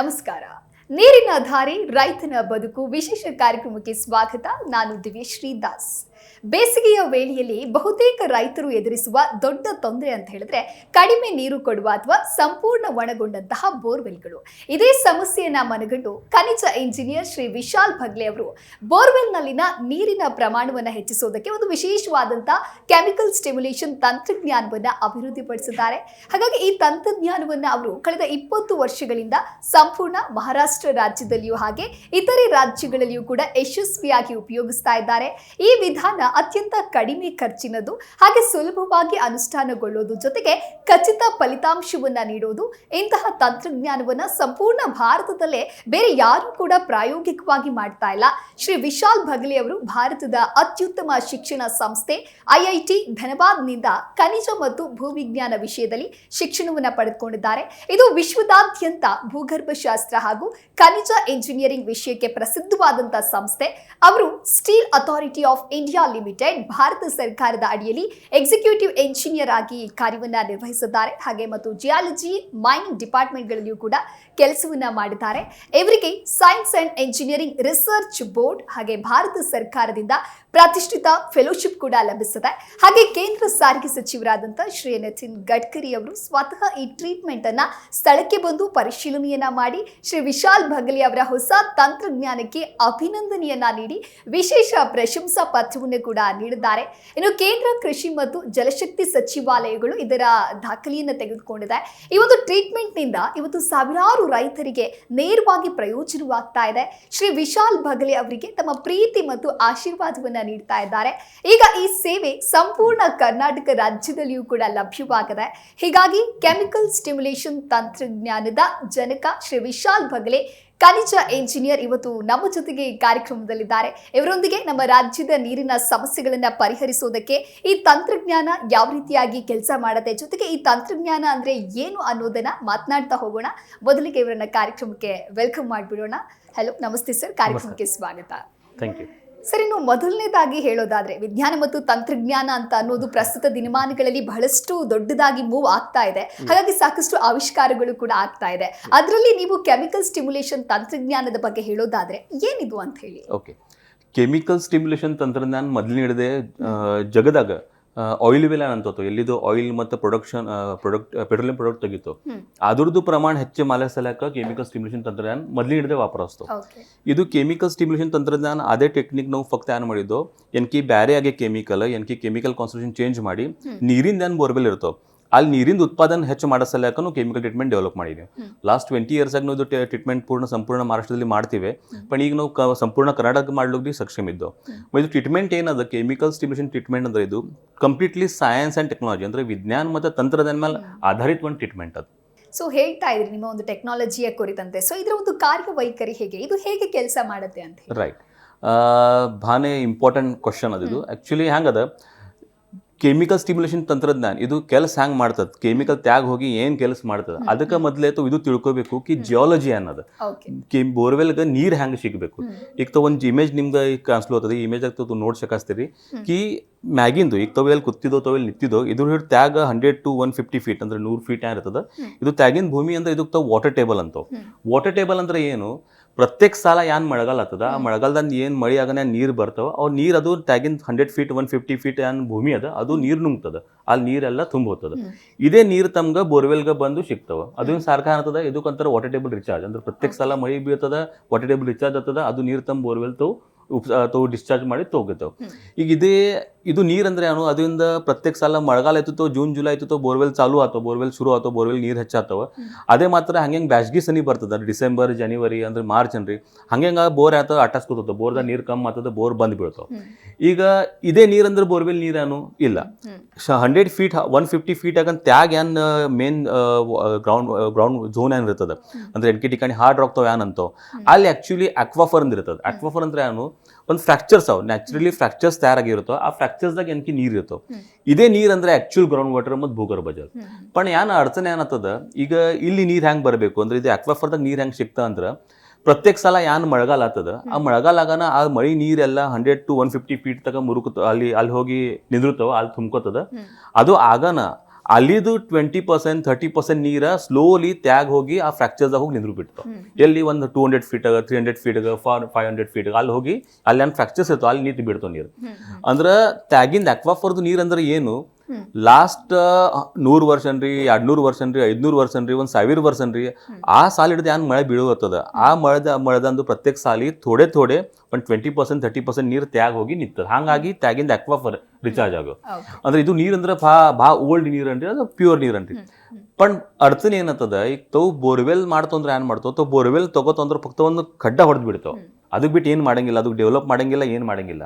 ನಮಸ್ಕಾರ. ನೀರಿನ ಧಾರೆ ರೈತನ ಬದುಕು ವಿಶೇಷ ಕಾರ್ಯಕ್ರಮಕ್ಕೆ ಸ್ವಾಗತ. ನಾನು ದಿವ್ಯಶ್ರೀ ದಾಸ್. ಬೇಸಿಗೆಯ ವೇಳೆಯಲ್ಲಿ ಬಹುತೇಕ ರೈತರು ಎದುರಿಸುವ ದೊಡ್ಡ ತೊಂದರೆ ಅಂತ ಹೇಳಿದ್ರೆ ಕಡಿಮೆ ನೀರು ಕೊಡುವ ಅಥವಾ ಸಂಪೂರ್ಣ ಒಣಗೊಂಡಂತಹ ಬೋರ್ವೆಲ್ಗಳು. ಇದೇ ಸಮಸ್ಯೆಯನ್ನ ಮನಗಂಡು ಖನಿಜ ಇಂಜಿನಿಯರ್ ಶ್ರೀ ವಿಶಾಲ್ ಭಗ್ಲೆ ಅವರು ಬೋರ್ವೆಲ್ನಲ್ಲಿನ ನೀರಿನ ಪ್ರಮಾಣವನ್ನು ಹೆಚ್ಚಿಸೋದಕ್ಕೆ ಒಂದು ವಿಶೇಷವಾದಂತಹ ಕೆಮಿಕಲ್ ಸ್ಟಿಮ್ಯುಲೇಷನ್ ತಂತ್ರಜ್ಞಾನವನ್ನ ಅಭಿವೃದ್ಧಿಪಡಿಸಿದ್ದಾರೆ. ಹಾಗಾಗಿ ಈ ತಂತ್ರಜ್ಞಾನವನ್ನ ಅವರು ಕಳೆದ ಇಪ್ಪತ್ತು ವರ್ಷಗಳಿಂದ ಸಂಪೂರ್ಣ ಮಹಾರಾಷ್ಟ್ರ ರಾಜ್ಯದಲ್ಲಿಯೂ ಹಾಗೆ ಇತರೆ ರಾಜ್ಯಗಳಲ್ಲಿಯೂ ಕೂಡ ಯಶಸ್ವಿಯಾಗಿ ಉಪಯೋಗಿಸ್ತಾ ಇದ್ದಾರೆ. ಈ ವಿಧಾನ ಅತ್ಯಂತ ಕಡಿಮೆ ಖರ್ಚಿನದು ಹಾಗೆ ಸುಲಭವಾಗಿ ಅನುಷ್ಠಾನಗೊಳ್ಳೋದು ಜೊತೆಗೆ ಖಚಿತ ಫಲಿತಾಂಶವನ್ನ ನೀಡೋದು ಇಂತಹ ತಂತ್ರಜ್ಞಾನವನ್ನ ಸಂಪೂರ್ಣ ಭಾರತದಲ್ಲೇ ಬೇರೆ ಯಾರು ಕೂಡ ಪ್ರಾಯೋಗಿಕವಾಗಿ ಮಾಡ್ತಾ ಇಲ್ಲ. ಶ್ರೀ ವಿಶಾಲ್ ಭಗಲಿ ಅವರು ಭಾರತದ ಅತ್ಯುತ್ತಮ ಶಿಕ್ಷಣ ಸಂಸ್ಥೆ, ಐಐಟಿ ಧನಬಾದ್ನಿಂದ ಖನಿಜ ಮತ್ತು ಭೂವಿಜ್ಞಾನ ವಿಷಯದಲ್ಲಿ ಶಿಕ್ಷಣವನ್ನ ಪಡೆದುಕೊಂಡಿದ್ದಾರೆ. ಇದು ವಿಶ್ವದಾದ್ಯಂತ ಭೂಗರ್ಭಶಾಸ್ತ್ರ ಹಾಗೂ ಖನಿಜ ಇಂಜಿನಿಯರಿಂಗ್ ವಿಷಯಕ್ಕೆ ಪ್ರಸಿದ್ಧವಾದಂತಹ ಸಂಸ್ಥೆ. ಅವರು steel authority of India limited Bharat ಸರ್ಕಾರದ ಅಡಿಯಲ್ಲಿ ಎಕ್ಸಿಕ್ಯೂಟಿವ್ ಎಂಜಿನಿಯರ್ ಆಗಿ ಕಾರ್ಯವನ್ನ ನಿರ್ವಹಿಸಿದ್ದಾರೆ. ಹಾಗೆ ಮತ್ತು ಜಿಯಾಲಜಿ ಮೈನಿಂಗ್ ಡಿಪಾರ್ಟ್ಮೆಂಟ್ಗಳಲ್ಲಿಯೂ ಕೂಡ ಕೆಲಸವನ್ನ ಮಾಡಿದ್ದಾರೆ. ಇವರಿಗೆ science and engineering research board ಹಾಗೆ ಭಾರತ ಸರ್ಕಾರದಿಂದ ಪ್ರತಿಷ್ಠಿತ ಫೆಲೋಶಿಪ್ ಕೂಡ ಲಭಿಸಿದೆ ಹಾಗೆ ಕೇಂದ್ರ ಸಾರಿಗೆ ಸಚಿವರಾದಂಥ ಶ್ರೀ ನಿತಿನ್ ಗಡ್ಕರಿ ಅವರು ಸ್ವತಃ ಈ ಟ್ರೀಟ್ಮೆಂಟ್ ಅನ್ನ ಸ್ಥಳಕ್ಕೆ ಬಂದು ಪರಿಶೀಲನೆಯನ್ನ ಮಾಡಿ, ಶ್ರೀ ವಿಶಾಲ್ ಭಗಲಿ ಅವರ ಹೊಸ ತಂತ್ರಜ್ಞಾನಕ್ಕೆ ಅಭಿನಂದನೆಯನ್ನ ನೀಡಿ, ವಿಶೇಷ ಪ್ರಶಂಸಾ ಪತ್ರವನ್ನು ಕೂಡ ನೀಡಿದ್ದಾರೆ. ಇನ್ನು ಕೇಂದ್ರ ಕೃಷಿ ಮತ್ತು ಜಲಶಕ್ತಿ ಸಚಿವಾಲಯಗಳು ಇದರ ದಾಖಲೆಯನ್ನು ತೆಗೆದುಕೊಂಡಿದೆ. ಈ ಒಂದು ಟ್ರೀಟ್ಮೆಂಟ್ನಿಂದ ಇವತ್ತು ಸಾವಿರಾರು ರೈತರಿಗೆ ನೇರವಾಗಿ ಪ್ರಯೋಜನವಾಗ್ತಾ ಇದೆ. ಶ್ರೀ ವಿಶಾಲ್ ಭಗಲಿ ಅವರಿಗೆ ತಮ್ಮ ಪ್ರೀತಿ ಮತ್ತು ಆಶೀರ್ವಾದವನ್ನ ನೀಡ್ತಾ ಇದ್ದಾರೆ. ಈಗ ಈ ಸೇವೆ ಸಂಪೂರ್ಣ ಕರ್ನಾಟಕ ರಾಜ್ಯದಲ್ಲಿಯೂ ಕೂಡ ಲಭ್ಯವಾಗಿದೆ ಹೀಗಾಗಿ ಕೆಮಿಕಲ್ ಸ್ಟಿಮ್ಯುಲೇಷನ್ ತಂತ್ರಜ್ಞಾನದ ಜನಕ ಶ್ರೀ ವಿಶಾಲ್ ಬಗಲೆ ಖನಿಜ ಎಂಜಿನಿಯರ್ ಇವತ್ತು ನಮ್ಮ ಜೊತೆಗೆ ಈ ಕಾರ್ಯಕ್ರಮದಲ್ಲಿದ್ದಾರೆ. ಇವರೊಂದಿಗೆ ನಮ್ಮ ರಾಜ್ಯದ ನೀರಿನ ಸಮಸ್ಯೆಗಳನ್ನ ಪರಿಹರಿಸೋದಕ್ಕೆ ಈ ತಂತ್ರಜ್ಞಾನ ಯಾವ ರೀತಿಯಾಗಿ ಕೆಲಸ ಮಾಡುತ್ತೆ ಜೊತೆಗೆ ಈ ತಂತ್ರಜ್ಞಾನ ಅಂದ್ರೆ ಏನು ಅನ್ನೋದನ್ನ ಮಾತನಾಡ್ತಾ ಹೋಗೋಣ. ಮೊದಲಿಗೆ ಇವರನ್ನ ಕಾರ್ಯಕ್ರಮಕ್ಕೆ ವೆಲ್ಕಮ್ ಮಾಡಿಬಿಡೋಣ. ಹಲೋ ನಮಸ್ತೆ ಸರ್. ಕಾರ್ಯಕ್ರಮಕ್ಕೆ ಸ್ವಾಗತ. ಥ್ಯಾಂಕ್ ಯು ಸರ್ ಇನ್ನು ಮೊದಲನೇದಾಗಿ ಹೇಳೋದಾದ್ರೆ ವಿಜ್ಞಾನ ಮತ್ತು ತಂತ್ರಜ್ಞಾನ ಅಂತ ಅನ್ನೋದು ಪ್ರಸ್ತುತ ದಿನಮಾನಗಳಲ್ಲಿ ಬಹಳಷ್ಟು ದೊಡ್ಡದಾಗಿ ಮೂವ್ ಆಗ್ತಾ ಇದೆ. ಹಾಗಾಗಿ ಸಾಕಷ್ಟು ಆವಿಷ್ಕಾರಗಳು ಕೂಡ ಆಗ್ತಾ ಇದೆ. ಅದರಲ್ಲಿ ನೀವು ಕೆಮಿಕಲ್ ಸ್ಟಿಮ್ಯುಲೇಷನ್ ತಂತ್ರಜ್ಞಾನದ ಬಗ್ಗೆ ಹೇಳೋದಾದ್ರೆ ಏನಿದು ಅಂತ ಹೇಳಿ? ಓಕೆ ಕೆಮಿಕಲ್ ಸ್ಟಿಮ್ಯುಲೇಷನ್ ತಂತ್ರಜ್ಞಾನ ಮೊದಲು ಹಿಡಿದೆ ಜಗದಾಗ ಆಯಿಲ್ ವೆಲ್ ಅಂತತ್ತು ಎಲ್ಲಿದು ಆಯಿಲ್ ಮತ್ತು ಪ್ರೊಡಕ್ಷನ್ ಪ್ರೊಡಕ್ಟ್ ಪೆಟ್ರೋಲಿಯಂ ಪ್ರಾಡಕ್ಟ್ ತೆಗಿತು. ಅದ್ರದ್ದು ಪ್ರಮಾಣ ಹೆಚ್ಚು ಮಾಲೆ ಸಲಕ ಕೆಮಿಕಲ್ ಸ್ಟಿಮ್ಯುಲೇಷನ್ ತಂತ್ರಜ್ಞಾನ ಮೊದಲು ಹಿಡಿದೆ ವಾಪರಸ್ತು. ಇದು ಕೆಮಿಕಲ್ ಸ್ಟಿಮ್ಯುಲೇಷನ್ ತಂತ್ರಜ್ಞಾನ ಅದೇ ಟೆಕ್ನಿಕ್ ನಾವು ಫಕ್ತ ಏನು ಮಾಡಿದ್ದು? ಎನ್ಕಿ ಬ್ಯಾರೆ ಆಗಿ ಕೆಮಿಕಲ್ ಎನ್ಕಿ ಕೆಮಿಕಲ್ ಕಾನ್ಸಂಟ್ರೇಷನ್ ಚೇಂಜ್ ಮಾಡಿ ನೀರಿಂದ ಏನು ಬೋರ್ವೆಲ್ ಇರ್ತವೆ ಅಲ್ಲಿ ನೀರಿಂದ ಉತ್ಪಾದನೆ ಹೆಚ್ಚು ಮಾಡೋ ಸಲಕ ಕೆಮಿಕಲ್ ಟ್ರೀಟ್ಮೆಂಟ್ ಡೆವಲಪ್ ಮಾಡಿದ್ದೀವಿ ಲಾಸ್ಟ್ ಟ್ವೆಂಟಿ ಇಯರ್ಸ್ ಆಗಿ ನಾವು ಟ್ರೀಟ್ಮೆಂಟ್ ಪೂರ್ಣ ಸಂಪೂರ್ಣ ಮಹಾರಾಷ್ಟ್ರದಲ್ಲಿ ಮಾಡ್ತೀವಿ. ಬಟ್ ಈಗ ನಾವು ಸಂಪೂರ್ಣ ಕರ್ನಾಟಕ ಮಾಡ್ಲಿಕ್ಕೆ ಸಕ್ಷಮ ಇದ್ದು. ಇದು ಟ್ರೀಟ್ಮೆಂಟ್ ಏನದ? ಕೆಮಿಕಲ್ ಸ್ಟಿಮ್ಯುಲೇಷನ್ ಟ್ರೀಟ್ಮೆಂಟ್ ಅಂದ್ರೆ ಇದು ಕಂಪ್ಲೀಟ್ಲಿ ಸೈನ್ಸ್ ಆ್ಯಂಡ್ ಟೆಕ್ನಾಲಜಿ ಅಂದ್ರೆ ವಿಜ್ಞಾನ ಮತ್ತು ತಂತ್ರಜ್ಞಾನ ಮೇಲೆ ಆಧಾರಿತ ಒಂದು ಟ್ರೀಟ್ಮೆಂಟ್ ಅದು. ಸೊ ಹೇಳ್ತಾ ಇದ್ರಿ ನಿಮ್ಮ ಒಂದು ಟೆಕ್ನಾಲಜಿಯ ಕುರಿತಂತೆ. ಸೊ ಇದರ ಒಂದು ಕಾರ್ಯವೈಖರಿ ಹೇಗೆ? ಇದು ಹೇಗೆ ಕೆಲಸ ಮಾಡುತ್ತೆ ಅಂತ ರೈಟ್ ಭಾನೆ ಇಂಪಾರ್ಟೆಂಟ್ ಕ್ವಶನ್ ಅದು ಇದು. ಆ್ಯಕ್ಚುಲಿ ಹೆಂಗದ? ಕೆಮಿಕಲ್ ಸ್ಟಿಮ್ಯುಲೇಷನ್ ತಂತ್ರಜ್ಞಾನ ಇದು ಕೆಲಸ ಹ್ಯಾಂಗ್ ಮಾಡ್ತದ? ಕೆಮಿಕಲ್ ತ್ಯಾಗ ಹೋಗಿ ಏನು ಕೆಲಸ ಮಾಡ್ತದ? ಅದಕ್ಕೆ ಮೊದಲೇತು ಇದು ತಿಳ್ಕೊಬೇಕು ಕಿ ಜಿಯಾಲಜಿ ಅನ್ನೋದು. ಬೋರ್ವೆಲ್ ಕಿ ಬೋರ್ವೆಲ್ಗೆ ನೀರು ಹೆಂಗೆ ಸಿಗಬೇಕು? ಈಗ ತ ಒಂದು ಇಮೇಜ್ ನಿಮ್ಗೆ ಈಗ ಕಾಣಿಸ್ಲತ್ತದ ಈ ಇಮೇಜ್ ಆಗ್ತದೆ ನೋಡಿ ಸಕಾಸ್ತೀರಿ ಕಿ ಮ್ಯಾಗಿಂದು ಈಗ ತವೆಲ್ ಕುತ್ತಿದೋ ತವೆಲ್ ನಿಂತಿದೋ ಇದ್ರ ಹಿಡಿದು ತ್ಯಾಗ hundred to one fifty feet ಅಂದ್ರೆ ನೂರು ಫೀಟ್ ಇರ್ತದ? ಇದು ತ್ಯಾಗಿನ ಭೂಮಿ ಅಂದ್ರೆ ಇದಕ್ಕೆ ವಾಟರ್ ಟೇಬಲ್ ಅಂತ ವಾಟರ್ ಟೇಬಲ್ ಅಂದ್ರೆ ಏನು? ಪ್ರತ್ಯೇಕ ಸಾಲ ಏನ್ ಮಳೆಗಾಲ ಆತದ? ಆ ಮಳೆಗಾಲದಲ್ಲಿ ಏನ್ ಮಳೆ ಆಗನ ನೀರು ಬರ್ತಾವ? ಅವು ನೀರು ಅದು ಟ್ಯಾಗಿನ್ hundred feet one fifty feet ಏನ್ ಭೂಮಿ ಅದ ಅದು ನೀರು ನುಂಗ್ತದ. ಅಲ್ಲಿ ನೀರೆಲ್ಲ ತುಂಬ ಹೋಗ್ತದ ಇದೇ ನೀರು ತಮ್ಗ ಬೋರ್ವೆಲ್ಗ ಬಂದು ಸಿಗ್ತಾವ. ಅದು ಸಾರ್ಕ ಅಂತದ ಇದಕ್ಕಂತಾರ ವಾಟರ್ ಟೇಬಲ್ ರಿಚಾರ್ಜ್ ಅಂದ್ರೆ ಪ್ರತ್ಯೇಕ ಸಾಲ ಮಳಿ ಬೀಳ್ತದ ವಾಟರ್ ಟೇಬಲ್ ರಿಚಾರ್ಜ್ ಆಗ್ತದ ಅದು ನೀರು ತಮ್ಮ ಬೋರ್ವೆಲ್ ತೋ ಉಪ್ ತೋ ಡಿಸ್ಚಾರ್ಜ್ ಮಾಡಿ ತಗೋತಾವ. ಈಗ ಇದೇ ಇದು ನೀರಂದ್ರೆ ಏನು? ಅದರಿಂದ ಪ್ರತ್ಯೇಕ ಸಾಲ ಮಳೆಗಾಲ ಇತ್ತು ಜೂನ್, ಜುಲೈ ಇತ್ತು ಬೋರ್ವೆಲ್ ಚಾಲು ಆತೋ, ಬೋರ್ವೆಲ್ ಶುರು ಆತೋ, ಬೋರ್ವೆಲ್ ನೀರ್ ಹೆಚ್ಚಾತವ ಅದೇ ಮಾತ್ರ ಹಂಗೆ ಬ್ಯಾಸ್ಗಿ ಸನಿ ಬರ್ತದ. ಡಿಸೆಂಬರ್, ಜನವರಿ ಅಂದ್ರೆ ಮಾರ್ಚ್ ಅನ್ರಿ. ಹಂಗೆ ಬೋರ್ ಆತ ಅಟಾಸ್ಕೊತದ ಬೋರ್ದಾಗ ನೀರ್ ಕಮ್ಮಿ ಆತದ, ಬೋರ್ ಬಂದ್ ಬೀಳ್ತಾವ. ಈಗ ಇದೇ ನೀರಂದ್ರೆ ಬೋರ್ವೆಲ್ ನೀರೇನು ಇಲ್ಲ. Hundred feet, one fifty feet ಆಗಂತ ತ್ಯಾಗ ಏನ್ ಮೇನ್ ಗ್ರೌಂಡ್ ಗ್ರೌಂಡ್ ಝೋನ್ ಏನ್ ಇರ್ತದ? ಅಂದ್ರೆ ಎನ್ಕೆ ಟಿಕಾಣಿ ಹಾರ್ಡ್ ರಾಕ್ತಾವ ಏನ್ ಅಂತವ್. ಅಲ್ಲಿ ಆಕ್ಚುಲಿ ಅಕ್ವಾಫರ್ ಇರ್ತದ. ಅಕ್ವಾಫರ್ ಅಂದ್ರೆ ಏನು? ಒಂದು ಫ್ರಾಕ್ಚರ್ಸ್ ಅವು. ನ್ಯಾಚುರಲಿ ಫ್ರಾಕ್ಚರ್ಸ್ ತಯಾರಾಗಿರುತ್ತೋ ಆ ಫ್ರಾಕ್ಚರ್ಸ್ದಾಗ ಏನಕ್ಕೆ ನೀರು ಇರ್ತಾವೆ ಇದೇ ನೀರ್ ಅಂದ್ರೆ ಆ್ಯಕ್ಚುಲ್ ಗ್ರೌಂಡ್ ವಾಟರ್ ಮತ್ತು ಭೂಗರ್ಭ ಜಲ. ಪಣ ಯಾನ ಅಡಚಣೆ ಏನತ್ತದ? ಈಗ ಇಲ್ಲಿ ನೀರು ಹೆಂಗೆ ಬರಬೇಕು? ಅಂದ್ರೆ ಇದು ಅಕ್ವಾಫರ್ದಾಗ ನೀರು ಹೆಂಗೆ ಸಿಗ್ತಾ ಅಂದ್ರೆ ಪ್ರತ್ಯೇಕ ಸಲ ಯಾನ್ ಮಳೆಗಾಲ ಆಗ್ತದ ಆ ಮಳೆಗಾಲಾಗನ ಆ ಮಳೆ ನೀರೆಲ್ಲ hundred to one fifty feet ತಗ ಮುರುಕ ಅಲ್ಲಿ ಅಲ್ಲಿ ಹೋಗಿ ನಿಂದಿರ್ತಾವ ಅಲ್ಲಿ ತುಂಬ್ಕೋತದ. ಅದು ಆಗಾನ ಅಲ್ಲಿದು ಟ್ವೆಂಟಿ ಪರ್ಸೆಂಟ್ ಥರ್ಟಿ ಪರ್ಸೆಂಟ್ ನೀರ ಸ್ಲೋಲಿ ತ್ಯಾಗ ಹೋಗಿ ಆ ಫ್ರಾಕ್ಚರ್ಸ್ ಹೋಗಿ ನಿಂದ್ರು ಬಿಡ್ತು. ಎಲ್ಲಿ ಒಂದು two hundred feet three hundred feet four five hundred feet ಅಲ್ಲಿ ಹೋಗಿ ಅಲ್ಲಿ ಫ್ರಾಕ್ಚರ್ಸ್ ಇರ್ತಾವ ಅಲ್ಲಿ ನೀರು. ಬಿಡ್ತಾವ ನೀರು ಅಂದ್ರೆ ತ್ಯಾಗಿಂದ ಅಕ್ವಾಫರ್ದು ನೀರು ಅಂದ್ರೆ ಏನು? ಲಾಸ್ಟ್ ನೂರು ವರ್ಷ ಅನ್ರಿ ಎರಡ್ ನೂರು ವರ್ಷ ಅನ್ರಿ ಐದ್ನೂರು ವರ್ಷ ಅನ್ರಿ ಒಂದ್ ಸಾವಿರ ವರ್ಷ ಅನ್ರಿ ಆ ಸಾಲ ಹಿಡಿದು ಏನ್ ಮಳೆ ಬೀಳುವತ್ತದ? ಆ ಮಳೆದ ಮಳೆದಂದು ಪ್ರತ್ಯೇಕ ಸಾಲಿ ಥೋಡೆ ಥೋಡೆ ಒಂದು ಟ್ವೆಂಟಿ ಪರ್ಸೆಂಟ್ ತರ್ಟಿ ಪರ್ಸೆಂಟ್ ನೀರು ತ್ಯಾಗ ಹೋಗಿ ನಿಂತದ. ಹಾಗಾಗಿ ತ್ಯಾಗಿಂದ ಅಕ್ವಾಫರ್ ರಿಚಾರ್ಜ್ ಆಗೋ. ಅಂದ್ರೆ ಇದು ನೀರ್ ಅಂದ್ರೆ ಭಾ ಭಾ ಓಲ್ಡ್ ನೀರ್ ಅನ್ರಿ ಅದು ಪ್ಯೂರ್ ನೀರ್ ಅನ್ರಿ. पण ಅಡ್ತನ ಏನತ್ತದ? ಈಗ ತವು ಬೋರ್ವೆಲ್ ಮಾಡ್ತಂದ್ರೆ ಏನ್ ಮಾಡ್ತಾವ ತವು ಬೋರ್ವೆಲ್ ತಗೋತಂದ್ರೆ ಫಕ್ತ ಒಂದು ಖಡ್ಡ ಹೊಡೆದು ಬಿಡ್ತಾವ. ಅದಕ್ಕೆ ಬಿಟ್ಟು ಏನು ಮಾಡಂಗಿಲ್ಲ ಅದಕ್ಕೆ ಡೆವಲಪ್ ಮಾಡಂಗಿಲ್ಲ, ಏನು ಮಾಡಂಗಿಲ್ಲ.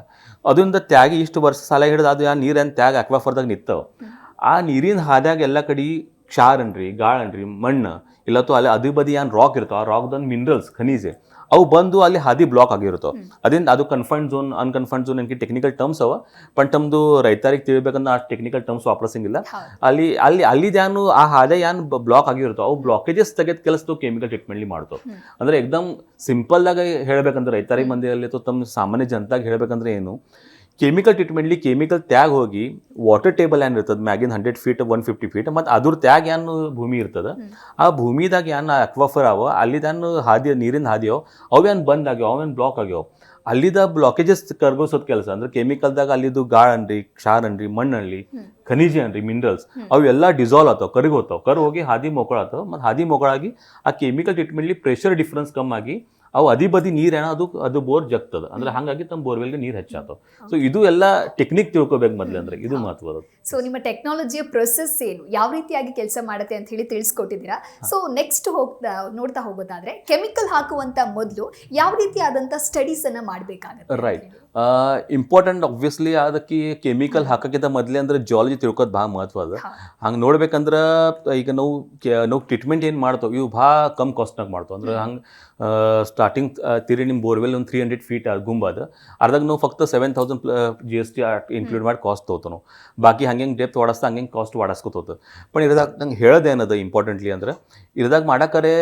ಅದರಿಂದ ತ್ಯಾಗಿ ಇಷ್ಟು ವರ್ಷ ಸಾಲ ಹಿಡಿದು ಅದು ಆ ನೀರೇನು ತ್ಯಾಗ ಅಕ್ವಾಫರ್ದಾಗ ನಿಂತವು. ಆ ನೀರಿನ ಹಾದ್ಯಾಗ ಎಲ್ಲ ಕಡೆ ಕ್ಷಾರನ್ರಿ ಗಾಳನ್ರಿ ಮಣ್ಣು, ಇಲ್ಲತ್ತು ಅಲ್ಲಿ ಅದು ಬದಿ ಏನು ರಾಕ್ ಇರ್ತಾವೆ, ಆ ರಾಕ್ದೊಂದು ಮಿನರಲ್ಸ್ ಖನಿಜೆ. ಅವು ಬಂದು ಅಲ್ಲಿ ಹಾದಿ ಬ್ಲಾಕ್ ಆಗಿರುತ್ತೋ. ಅದರಿಂದ ಅದು ಕನ್ಫೈನ್ಡ್ ಝೋನ್ ಅನ್ಕನ್ಫೈನ್ಡ್ ಝೋನ್ ಏನಕ್ಕೆ ಟೆಕ್ನಿಕಲ್ ಟರ್ಮ್ಸ್ ಅವ. ಬಟ್ ತಮ್ಮದು ರೈತರಿಗೆ ತಿಳಿಬೇಕಂದ್ರೆ ಆ ಟೆಕ್ನಿಕಲ್ ಟರ್ಮ್ಸ್ ವಾಪಸ್ಸಂಗಿಲ್ಲ ಅಲ್ಲಿ ಅಲ್ಲಿ ಅಲ್ಲಿದ್ಯಾನು ಆ ಹಾದೆ ಏನು ಬ್ಲಾಕ್ ಆಗಿರುತ್ತೋ ಅವು ಬ್ಲಾಕೇಜಸ್ ತೆಗೆದ ಕೆಲಸದ್ದು ಕೆಮಿಕಲ್ ಟ್ರೀಟ್ಮೆಂಟ್ಲಿ ಮಾಡ್ತಾವ ಅಂದರೆ ಎಕ್ದಮ್ ಸಿಂಪಲ್ದಾಗ ಹೇಳಬೇಕಂದ್ರೆ ಹೇಳ್ಬೇಕಂದ್ರೆ ರೈತರಿಗೆ ಮಂದಿಯಲ್ಲಿ ಅಥವಾ ತಮ್ಮ ಸಾಮಾನ್ಯ ಜನತಾಗ ಹೇಳಬೇಕಂದ್ರೆ ಏನು ಕೆಮಿಕಲ್ ಟ್ರೀಟ್ಮೆಂಟ್ಲಿ ಕೆಮಿಕಲ್ ತ್ಯಾಗ ಹೋಗಿ ವಾಟರ್ ಟೇಬಲ್ ಏನ್ ಇರ್ತದ ಮ್ಯಾಗಿನ hundred feet one fifty feet ಮತ್ತು ಅದ್ರ ತ್ಯಾಗ ಏನು ಭೂಮಿ ಇರ್ತದ ಆ ಭೂಮಿದಾಗ ಏನು ಅಕ್ವಾಫರ್ ಅವ ಅಲ್ಲಿದೇನು ಹಾದಿ ನೀರಿನ ಹಾದಿಯೋ ಅವೇನು ಬಂದ್ ಆಗ್ಯಾವ ಅವೇನು ಬ್ಲಾಕ್ ಆಗ್ಯಾವ. ಅಲ್ಲಿದ ಬ್ಲಾಕೇಜಸ್ ಕರ್ಗೋಸೋದ್ ಕೆಲಸ ಅಂದ್ರೆ ಕೆಮಿಕಲ್ದಾಗ ಅಲ್ಲಿದು ಗಾಳ ಅನ್ರಿ ಕ್ಷಾರ ಅನ್ರಿ ಮಣ್ಣು ಅನ್ರಿ ಖನಿಜ ಅನ್ರಿ ಮಿನರಲ್ಸ್ ಅವೆಲ್ಲ ಡಿಸಾಲ್ವ್ ಆತಾವ ಕರ್ಗೋತಾವ ಕರ್ ಹೋಗಿ ಹಾದಿ ಮೊಕೊಳಾತಾವ ಮತ್ತು ಹಾದಿ ಮೊಕೊಳಾಗಿ ಆ ಕೆಮಿಕಲ್ ಟ್ರೀಟ್ಮೆಂಟ್ಲಿ ಪ್ರೆಷರ್ ಡಿಫ್ರೆನ್ಸ್ ಕಮ್ಮಾಗಿ ಅವು ಅದಿ ಬದಿ ನೀರ್ ಏನ ಅದು ಅದು ಬೋರ್ ಜಗ್ತದ. ಅಂದ್ರೆ ಹಾಗಾಗಿ ತಮ್ಮ ಬೋರ್ವೆಲ್ಗೆ ನೀರು ಹೆಚ್ಚಾತವ ಸೊ ಇದು ಎಲ್ಲ ಟೆಕ್ನಿಕ್ ತಿಳ್ಕೊಬೇಕು ಮೊದ್ಲು ಅಂದ್ರೆ ಇದು ಮಹತ್ವದ ಸೊ ನಿಮ್ಮ ಟೆಕ್ನಾಲಜಿಯ ಪ್ರೊಸೆಸ್ ಏನು? ಯಾವ ರೀತಿಯಾಗಿ ಕೆಲಸ ಮಾಡುತ್ತೆ ಅಂತ ಹೇಳಿ ತಿಳಿಸ್ಕೊಟ್ಟಿದ್ದೀರಾ? ಸೊ ನೆಕ್ಸ್ಟ್ ಹೋಗ್ತಾ ನೋಡ್ತಾ ಹೋಗೋದಾದ್ರೆ ಕೆಮಿಕಲ್ ಹಾಕುವಂತ ಮೊದಲು ಯಾವ ರೀತಿಯಾದಂತ ಸ್ಟಡೀಸ್ ಅನ್ನ ಮಾಡಬೇಕಾಗುತ್ತೆ ರೈಟ್ ಇಂಪಾರ್ಟೆಂಟ್ ಆಬ್ವಿಯಸ್ಲಿ ಅದಕ್ಕೆ ಕೆಮಿಕಲ್ ಹಾಕೋಕ್ಕಿಂತ ಮೊದಲೇ ಅಂದ್ರೆ ಜಾಲಜಿ ತಿಳ್ಕೋದು ಭಾಳ ಮಹತ್ವ ಅದ. ಹಂಗೆ ನೋಡ್ಬೇಕಂದ್ರೆ ಈಗ ನಾವು ನಾವು ಟ್ರೀಟ್ಮೆಂಟ್ ಏನು ಮಾಡ್ತೇವೆ? ಇವು ಭಾಳ ಕಮ್ ಕಾಸ್ಟ್ನಾಗ ಮಾಡ್ತೋ ಅಂದ್ರೆ ಹಂಗೆ ಸ್ಟಾರ್ಟಿಂಗ್ ತಿರಿ ನಿಮ್ಮ ಬೋರ್ವೆಲ್ ಒಂದು ತ್ರೀ ಹಂಡ್ರೆಡ್ ಫೀಟ್ ಗುಂಬ ಅದ. ಅರ್ಧಾಗ ನಾವು ಫಕ್ತ seven thousand G S T include ಮಾಡಿ ಕಾಸ್ಟ್ ತೊಗೋತಾವ ನಾವು ಬಾಕಿ ಹಂಗೆ ಡೆಪ್ತ್ ವಾಡಸ್ತಾ ಹಂಗೆ ಕಾಸ್ಟ್ ವಾಡಸ್ಕೊತೋತ पण ಇದ್ರಾಗ ನಂಗೆ ಹೇಳೋದೇನದ ಇಂಪಾರ್ಟೆಂಟ್ಲಿ ಅಂದ್ರೆ ಇದ್ರಾಗ ಮಾಡಾಕರೆ